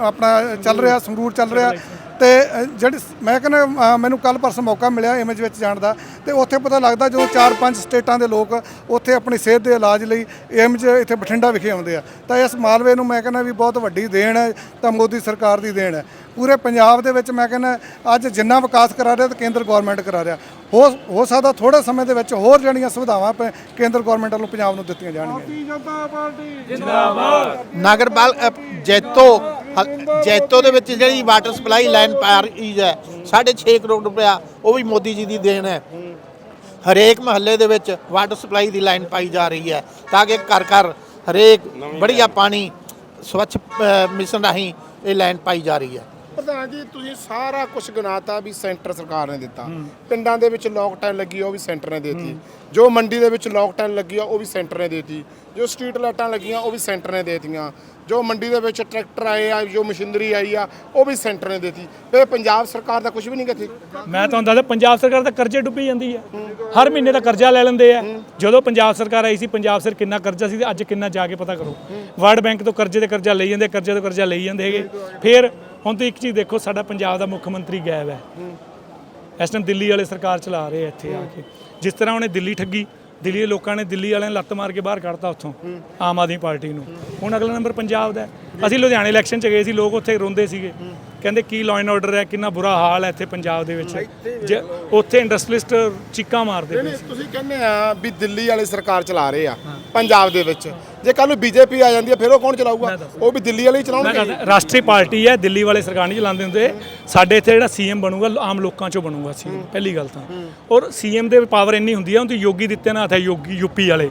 ਆਪਣਾ ਚੱਲ ਰਿਹਾ ਸੰਗਰੂਰ ਚੱਲ ਰਿਹਾ। ਤੇ ਜਿਹੜੀ ਮੈਂ ਕਹਿੰਦਾ ਮੈਨੂੰ ਕੱਲ ਪਰਸੋਂ ਮੌਕਾ ਮਿਲਿਆ ਇਮੇਜ ਵਿੱਚ ਜਾਣ ਦਾ ਤੇ ਉੱਥੇ ਪਤਾ ਲੱਗਦਾ ਜਦੋਂ ਚਾਰ ਪੰਜ ਸਟੇਟਾਂ ਦੇ ਲੋਕ ਉੱਥੇ ਆਪਣੀ ਸਿਹਤ ਦੇ ਇਲਾਜ ਲਈ ਇਮੇਜ ਇੱਥੇ ਬਠਿੰਡਾ ਵਿਖੇ ਆਉਂਦੇ ਆ। ਤਾਂ ਇਸ ਮਾਲਵੇ ਨੂੰ ਮੈਂ ਕਹਿੰਦਾ ਵੀ ਬਹੁਤ ਵੱਡੀ ਦੇਣ ਹੈ, ਤਾਂ ਮੋਦੀ ਸਰਕਾਰ ਦੀ ਦੇਣ ਹੈ। ਪੂਰੇ ਪੰਜਾਬ ਦੇ ਵਿੱਚ ਮੈਂ ਕਹਿੰਦਾ, ਅੱਜ ਜਿੰਨਾ ਵਿਕਾਸ ਕਰਾ ਰਿਹਾ ਤਾਂ ਕੇਂਦਰ ਗਵਰਨਮੈਂਟ ਕਰਾ ਰਿਹਾ। ਹੋ ਹੋ ਸਕਦਾ ਥੋੜੇ ਸਮੇਂ ਦੇ ਵਿੱਚ ਹੋਰ ਜਿਹੜੀਆਂ ਸੁਵਿਧਾਵਾਂ ਪ- ਕੇਂਦਰ ਗਵਰਨਮੈਂਟ ਵੱਲੋਂ ਪੰਜਾਬ ਨੂੰ ਦਿੱਤੀਆਂ ਜਾਣਗੀਆਂ। ਨਗਰਪਾਲ ਜੈਤੋ ਹ- ਜੈਤੋ ਦੇ ਵਿੱਚ ਜਿਹੜੀ ਵਾਟਰ ਸਪਲਾਈ ਲਾਈਨ ਪਾ ਰਹੀ ਹੈ 6.5 ਕਰੋੜ ਰੁਪਇਆ ਉਹ ਵੀ ਮੋਦੀ ਜੀ ਦੀ ਦੇਣ ਹੈ। ਹਰੇਕ ਮਹੱਲੇ ਦੇ ਵਿੱਚ ਵਾਟਰ ਸਪਲਾਈ ਦੀ ਲਾਈਨ ਪਾਈ ਜਾ ਰਹੀ ਹੈ ਤਾਂ ਕਿ ਘਰ ਘਰ ਹਰੇਕ ਬੜੀਆ ਪਾਣੀ ਸਵੱਛ ਅ, ਮਿਸ਼ਨ ਰਾਹੀਂ ਇਹ ਲਾਈਨ ਪਾਈ ਜਾ ਰਹੀ ਹੈ। ਪ੍ਰਧਾਨ ਜੀ ਤੁਸੀਂ ਸਾਰਾ ਕੁਝ ਗਨਾਤਾ ਵੀ ਸੈਂਟਰ ਸਰਕਾਰ ਨੇ ਦਿੱਤਾ। ਪਿੰਡਾਂ ਦੇ ਵਿੱਚ ਲੋਕਡਾਊਨ ਲੱਗੀ ਆ, ਉਹ ਵੀ ਸੈਂਟਰ ਨੇ ਦਿੱਤੀ। ਜੋ ਮੰਡੀ ਦੇ ਵਿੱਚ ਲੋਕਡਾਊਨ ਲੱਗੀ ਆ ਉਹ ਵੀ ਸੈਂਟਰ ਨੇ ਦਿੱਤੀ। ਜੋ ਸਟਰੀਟ ਲਾਈਟਾਂ ਲੱਗੀਆਂ ਉਹ ਵੀ ਸੈਂਟਰ ਨੇ ਦੇਤੀਆਂ। ਜੋ ਮੰਡੀ ਦੇ ਵਿੱਚ ਟਰੈਕਟਰ ਆਏ ਆ ਜੋ ਮਸ਼ੀਨਰੀ ਆਈ ਆ ਉਹ ਵੀ ਸੈਂਟਰ ਨੇ ਦਿੱਤੀ। ਤੇ ਪੰਜਾਬ ਸਰਕਾਰ ਦਾ ਕੁਝ ਵੀ ਨਹੀਂ ਕਿੱਥੇ ਮੈਂ ਤੁਹਾਨੂੰ ਦੱਸਦਾ ਪੰਜਾਬ ਸਰਕਾਰ ਤਾਂ ਕਰਜ਼ੇ ਡੁੱਬੀ ਜਾਂਦੀ ਹੈ ਹਰ ਮਹੀਨੇ ਦਾ ਕਰਜ਼ਾ ਲੈ ਲੈਂਦੇ ਆ। ਜਦੋਂ ਪੰਜਾਬ ਸਰਕਾਰ ਆਈ ਸੀ ਪੰਜਾਬ ਸਰ ਕਿੰਨਾ ਕਰਜ਼ਾ ਸੀ ਤੇ ਅੱਜ ਕਿੰਨਾ ਜਾ ਕੇ ਪਤਾ ਕਰੋ। ਵਰਲਡ ਬੈਂਕ ਤੋਂ ਕਰਜ਼ੇ ਤੇ ਕਰਜ਼ਾ ਲਈ ਜਾਂਦੇ ਕਰਜ਼ੇ ਤੋਂ ਕਰਜ਼ਾ ਲਈ ਜਾਂਦੇ ਹੈਗੇ। ਫਿਰ ਹੁਣ ਤੁਸੀਂ ਇੱਕ ਚੀਜ਼ ਦੇਖੋ, ਸਾਡਾ ਪੰਜਾਬ ਦਾ ਮੁੱਖ ਮੰਤਰੀ ਗਾਇਬ ਹੈ। ਇਸ ਟਾਈਮ ਦਿੱਲੀ ਵਾਲੇ ਸਰਕਾਰ ਚਲਾ ਰਹੇ ਇੱਥੇ ਆ ਕੇ। ਜਿਸ ਤਰ੍ਹਾਂ ਉਹਨੇ ਦਿੱਲੀ ਠੱਗੀ, ਦਿੱਲੀ ਦੇ ਲੋਕਾਂ ਨੇ ਦਿੱਲੀ ਵਾਲਿਆਂ ਨੇ ਲੱਤ ਮਾਰ ਕੇ ਬਾਹਰ ਕੱਢਤਾ ਉੱਥੋਂ, ਆਮ ਆਦਮੀ ਪਾਰਟੀ ਨੂੰ। ਹੁਣ ਅਗਲਾ ਨੰਬਰ ਪੰਜਾਬ ਦਾ ਅਸੀਂ ਲੁਧਿਆਣੇ ਇਲੈਕਸ਼ਨ ਚ ਗਏ ਸੀ, ਲੋਕ ਉੱਥੇ ਰੋਂਦੇ ਸੀਗੇ। ਕਹਿੰਦੇ ਕੀ ਲਾਅ ਐਂਡ ਆਰਡਰ ਹੈ ਕਿੰਨਾ ਬੁਰਾ ਹਾਲ ਹੈ ਇੱਥੇ ਪੰਜਾਬ ਦੇ ਵਿੱਚ। ਉੱਥੇ ਇੰਡਸਟਰੀਲਿਸਟ ਚੀਕਾਂ ਮਾਰਦੇ ਨਹੀਂ ਤੁਸੀਂ ਕਹਿੰਦੇ ਆ ਵੀ ਦਿੱਲੀ ਵਾਲੇ ਸਰਕਾਰ ਚਲਾ ਰਹੇ ਆ ਪੰਜਾਬ ਦੇ ਵਿੱਚ। ਜੇ ਕੱਲ ਨੂੰ ਬੀਜੇਪੀ ਆ ਜਾਂਦੀ ਹੈ ਫਿਰ ਉਹ ਕੌਣ ਚਲਾਊਗਾ? ਉਹ ਵੀ ਦਿੱਲੀ ਵਾਲੇ ਹੀ ਚਲਾਉਣਗੇ। ਰਾਸ਼ਟਰੀ ਪਾਰਟੀ ਹੈ ਦਿੱਲੀ ਵਾਲੇ ਸਰਕਾਰ ਨਹੀਂ ਚਲਾਉਂਦੇ ਹੁੰਦੇ। ਸਾਡੇ ਇੱਥੇ ਜਿਹੜਾ ਸੀਐਮ ਬਣੂਗਾ ਆਮ ਲੋਕਾਂ ਚੋਂ ਬਣੂਗਾ ਸੀਐਮ ਪਹਿਲੀ ਗੱਲ ਤਾਂ। ਔਰ ਸੀਐਮ ਦੇ ਪਾਵਰ ਇੰਨੀ ਹੁੰਦੀ ਹੈ ਉਹਦੀ ਯੋਗੀ ਦਿੱਤੇ ਨਾਥ ਹੈ ਯੋਗੀ ਯੂਪੀ ਵਾਲੇ।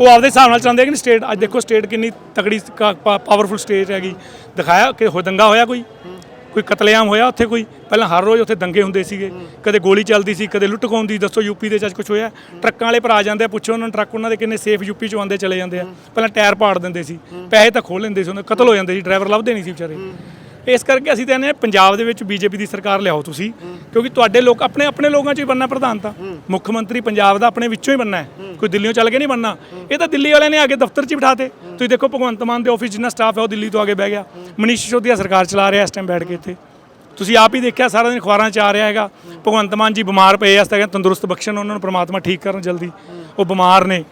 ਉਹ ਆਪਦੇ ਹਿਸਾਬ ਨਾਲ ਚਲਾਉਂਦੇ ਕਿ ਨਹੀਂ? ਸਟੇਟ ਅੱਜ ਦੇਖੋ ਸਟੇਟ ਕਿੰਨੀ ਤਕੜੀ ਪਾਵਰਫੁਲ ਸਟੇਟ ਹੈਗੀ। ਦਿਖਾਇਆ ਕਿ ਹੋ ਦੰਗਾ ਹੋਇਆ ਕੋਈ? ਕੋਈ ਕਤਲੇਆਮ ਹੋਇਆ ਉੱਥੇ ਕੋਈ? ਪਹਿਲਾਂ ਹਰ ਰੋਜ਼ ਉੱਥੇ ਦੰਗੇ ਹੁੰਦੇ ਸੀਗੇ। ਕਦੇ ਗੋਲੀ ਚੱਲਦੀ ਸੀ ਕਦੇ ਲੁੱਟ ਖੋਹਣ ਦੀ ਦੱਸੋ ਯੂਪੀ ਦੇ ਚ ਅੱਜ ਕੁਝ ਹੋਇਆ? ਟਰੱਕਾਂ ਵਾਲੇ ਪਰ ਆ ਜਾਂਦੇ ਆ ਪੁੱਛੋ ਉਹਨਾਂ ਨੂੰ ਟਰੱਕ ਉਹਨਾਂ ਦੇ ਕਿੰਨੇ ਸੇਫ ਯੂਪੀ ਚੋਂ ਆਉਂਦੇ ਚਲੇ ਜਾਂਦੇ ਆ। ਪਹਿਲਾਂ ਟਾਇਰ ਪਾੜ ਦਿੰਦੇ ਸੀ ਪੈਸੇ ਤਾਂ ਖੋਹ ਲੈਂਦੇ ਸੀ ਉਹਨਾਂ ਦੇ, ਕਤਲ ਹੋ ਜਾਂਦੇ ਸੀ ਡਰਾਈਵਰ ਲੱਭਦੇ ਨਹੀਂ ਸੀ ਵਿਚਾਰੇ। ਇਸ ਕਰਕੇ ਅਸੀਂ ਤਾਂ ਕਹਿੰਦੇ ਹਾਂ ਪੰਜਾਬ ਦੇ ਵਿੱਚ ਬੀਜੇਪੀ ਦੀ ਸਰਕਾਰ ਲਿਆਓ ਤੁਸੀਂ, ਕਿਉਂਕਿ ਤੁਹਾਡੇ ਲੋਕ ਆਪਣੇ ਆਪਣੇ ਲੋਕਾਂ 'ਚ ਹੀ ਬਣਨਾ ਪ੍ਰਧਾਨ ਤਾਂ। ਮੁੱਖ ਮੰਤਰੀ ਪੰਜਾਬ ਦਾ ਆਪਣੇ ਵਿੱਚੋਂ ਹੀ ਬਣਨਾ ਹੈ। ਕੋਈ ਦਿੱਲੀੋਂ ਚੱਲ ਕੇ ਨਹੀਂ ਬਣਨਾ। ਇਹ ਤਾਂ ਦਿੱਲੀ ਵਾਲਿਆਂ ਨੇ ਆ ਕੇ ਦਫ਼ਤਰ 'ਚ ਹੀ ਬਿਠਾਤੇ ਤੁਸੀਂ ਦੇਖੋ ਭਗਵੰਤ ਮਾਨ ਦੇ ਆਫਿਸ ਜਿੰਨਾ ਸਟਾਫ ਹੈ ਉਹ ਦਿੱਲੀ ਤੋਂ ਆ ਕੇ ਬਹਿ ਗਿਆ। ਮਨੀਸ਼ ਸਿਸੋਦੀਆ ਸਰਕਾਰ ਚਲਾ ਰਿਹਾ ਇਸ ਟਾਈਮ ਬੈਠ ਕੇ ਇੱਥੇ। ਤੁਸੀਂ ਆਪ ਹੀ ਦੇਖਿਆ ਸਾਰਾ ਦਿਨ ਅਖਬਾਰਾਂ 'ਚ ਆ ਰਿਹਾ ਹੈਗਾ। ਭਗਵੰਤ ਮਾਨ ਜੀ ਬਿਮਾਰ ਪਏ ਆ ਤਾਂ ਕਹਿੰਦੇ ਤੰਦਰੁਸਤ ਬਖਸ਼ਣ ਉਹਨਾਂ ਨੂੰ, ਪ੍ਰਮਾਤਮਾ ਠੀਕ ਕਰਨ ਜਲਦੀ। ਉਹ ਬਿਮਾਰ ਨੇ।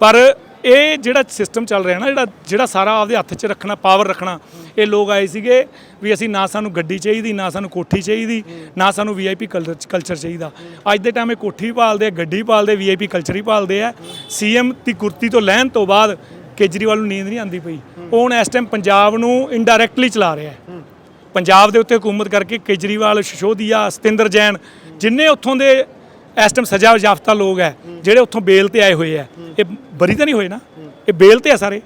ਪਰ ਇਹ ਜਿਹੜਾ ਸਿਸਟਮ ਚੱਲ ਰਿਹਾ ਨਾ, ਜਿਹੜਾ ਜਿਹੜਾ ਸਾਰਾ ਆਪਦੇ ਹੱਥ 'ਚ ਰੱਖਣਾ ਪਾਵਰ ਰੱਖਣਾ, ਇਹ ਲੋਕ ਆਏ ਸੀਗੇ ਵੀ ਅਸੀਂ ਨਾ ਸਾਨੂੰ ਗੱਡੀ ਚਾਹੀਦੀ, ਨਾ ਸਾਨੂੰ ਕੋਠੀ ਚਾਹੀਦੀ, ਨਾ ਸਾਨੂੰ ਵੀਆਈਪੀ ਕਲਚਰ ਚਾਹੀਦਾ। ਅੱਜ ਦੇ ਟਾਈਮ ਇਹ ਕੋਠੀ ਪਾਲਦੇ ਆ, ਗੱਡੀ ਭਾਲਦੇ ਵੀਆਈਪੀ ਕਲਚਰ ਹੀ ਭਾਲਦੇ ਆ। ਸੀਐਮ ਦੀ ਕੁਰਤੀ ਤੋਂ ਲੈਣ ਤੋਂ ਬਾਅਦ ਕੇਜਰੀਵਾਲ ਨੂੰ ਨੀਂਦ ਨਹੀਂ ਆਉਂਦੀ ਪਈ। ਉਹ ਹੁਣ ਇਸ ਟਾਈਮ ਪੰਜਾਬ ਨੂੰ ਇਨਡਾਇਰੈਕਟਲੀ ਚਲਾ ਰਿਹਾ ਹੈ। ਪੰਜਾਬ ਦੇ ਉੱਤੇ ਹਕੂਮਤ ਕਰਕੇ ਕੇਜਰੀਵਾਲ, ਸ਼ਿਸ਼ੋਦੀਆ, ਸਤਿੰਦਰ ਜੈਨ, ਜਿੰਨੇ ਉੱਥੋਂ ਦੇ ਇਸ ਟਾਈਮ ਸਜ਼ਾ ਜਾਫਤਾ ਲੋਕ ਹੈ, ਜਿਹੜੇ ਉੱਥੋਂ ਬੇਲ ਤੇ ਆਏ ਹੋਏ ਆ ਇਹ ਬਰੀ ਤਾਂ ਨਹੀਂ ਹੋਏ ਨਾ? ਇਹ ਬੇਲ ਤੇ ਆ ਸਾਰੇ।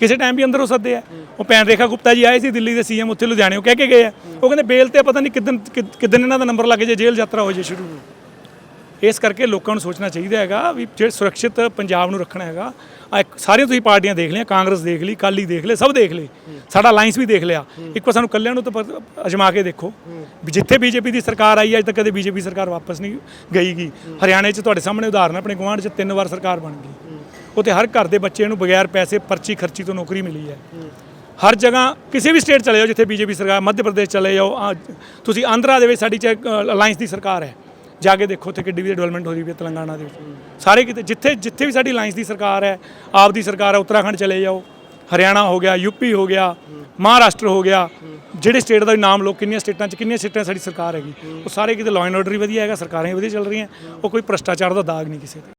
ਕਿਸੇ ਟਾਈਮ ਵੀ ਅੰਦਰ ਹੋ ਸਕਦੇ ਆ। ਉਹ ਪੈਨ ਰੇਖਾ ਗੁਪਤਾ ਜੀ ਆਏ ਸੀ ਦਿੱਲੀ ਦੇ ਸੀਐਮ ਉੱਥੇ ਲੁਧਿਆਣੇ, ਉਹ ਕਹਿ ਕੇ ਗਏ ਆ। ਉਹ ਕਹਿੰਦੇ ਬੇਲ ਤੇ ਪਤਾ ਨਹੀਂ ਕਿਦਨ ਕਿਦਨ ਇਹਨਾਂ ਦਾ ਨੰਬਰ ਲੱਗ ਜੇ ਜੇਲ੍ਹ ਯਾਤਰਾ ਹੋ ਜੇ ਸ਼ੁਰੂ। ਇਸ ਕਰਕੇ ਲੋਕਾਂ ਨੂੰ ਸੋਚਣਾ ਚਾਹੀਦਾ ਹੈਗਾ ਵੀ ਜਿਹੜੇ ਸੁਰੱਖਿਅਤ ਪੰਜਾਬ ਨੂੰ ਰੱਖਣਾ ਹੈਗਾ ਆਹ ਇੱਕ ਸਾਰੀਆਂ ਤੁਸੀਂ ਪਾਰਟੀਆਂ ਦੇਖ ਲਈਆਂ ਕਾਂਗਰਸ ਦੇਖ ਲਈ ਕਾਲੀ ਦੇਖ ਲਏ ਸਭ ਦੇਖ ਲਏ। ਸਾਡਾ ਅਲਾਈਅੰਸ ਵੀ ਦੇਖ ਲਿਆ। ਇੱਕ ਵਾਰ ਸਾਨੂੰ ਕੱਲਿਆਂ ਨੂੰ ਤਾਂ ਪਰ- ਅਜਮਾ ਕੇ ਦੇਖੋ। ਵੀ ਜਿੱਥੇ ਬੀਜੇਪੀ ਦੀ ਸਰਕਾਰ ਆਈ ਹੈ, ਅੱਜ ਤੱਕ ਕਦੇ ਬੀਜੇਪੀ ਸਰਕਾਰ ਵਾਪਸ ਨਹੀਂ ਗਈਗੀ। ਹਰਿਆਣੇ 'ਚ ਤੁਹਾਡੇ ਸਾਹਮਣੇ ਉਦਾਹਰਨ ਹੈ, ਆਪਣੇ ਗੁਆਂਢ 'ਚ ਤਿੰਨ ਵਾਰ ਸਰਕਾਰ ਬਣ ਗਈ। ਉੱਥੇ ਹਰ ਘਰ ਦੇ ਬੱਚੇ ਨੂੰ ਬਗੈਰ ਪੈਸੇ ਪਰਚੀ ਖਰਚੀ ਤੋਂ ਨੌਕਰੀ ਮਿਲੀ ਹੈ। ਹਰ ਜਗ੍ਹਾ ਕਿਸੇ ਵੀ ਸਟੇਟ ਚਲੇ ਜਾਓ ਜਿੱਥੇ ਬੀਜੇਪੀ ਸਰਕਾਰ ਮੱਧ ਪ੍ਰਦੇਸ਼ ਚਲੇ ਜਾਓ ਆਹ ਤੁਸੀਂ ਆਂਧਰਾ ਦੇ ਵਿੱਚ ਸਾਡੀ ਚ ਅਲਾਈਅੰਸ ਦੀ ਸਰਕਾਰ ਹੈ। ਜਾ ਕੇ ਦੇਖੋ ਉੱਥੇ ਕਿੱਡੀ ਵੀ ਡਿਵੈਲਪਮੈਂਟ ਹੋ ਰਹੀ ਹੈ ਤੇਲੰਗਾਨਾ ਦੇ ਵਿੱਚ। ਸਾਰੇ ਕਿਤੇ ਜਿੱਥੇ ਜਿੱਥੇ ਵੀ ਸਾਡੀ ਅਲਾਈਅੰਸ ਦੀ ਸਰਕਾਰ ਹੈ ਆਪ ਦੀ ਸਰਕਾਰ ਹੈ, ਉੱਤਰਾਖੰਡ ਚਲੇ ਜਾਓ। ਹਰਿਆਣਾ ਹੋ ਗਿਆ ਯੂਪੀ ਹੋ ਗਿਆ, ਮਹਾਰਾਸ਼ਟਰ ਹੋ ਗਿਆ, ਜਿਹੜੇ ਸਟੇਟ ਦਾ ਵੀ ਨਾਮ ਲੋ ਕਿੰਨੀਆਂ ਸਟੇਟਾਂ 'ਚ, ਕਿੰਨੀਆਂ ਸਟੇਟਾਂ 'ਚ ਸਾਡੀ ਸਰਕਾਰ ਹੈਗੀ। ਉਹ ਸਾਰੇ ਕਿਤੇ ਲਾਅ ਐਂਡ ਆਰਡਰ ਵੀ ਵਧੀਆ ਹੈਗਾ, ਸਰਕਾਰਾਂ ਵੀ ਵਧੀਆ ਚੱਲ ਰਹੀਆਂ। ਉਹ ਕੋਈ ਭ੍ਰਸ਼ਟਾਚਾਰ ਦਾ ਦਾਗ ਨਹੀਂ ਕਿਸੇ ਤੇ।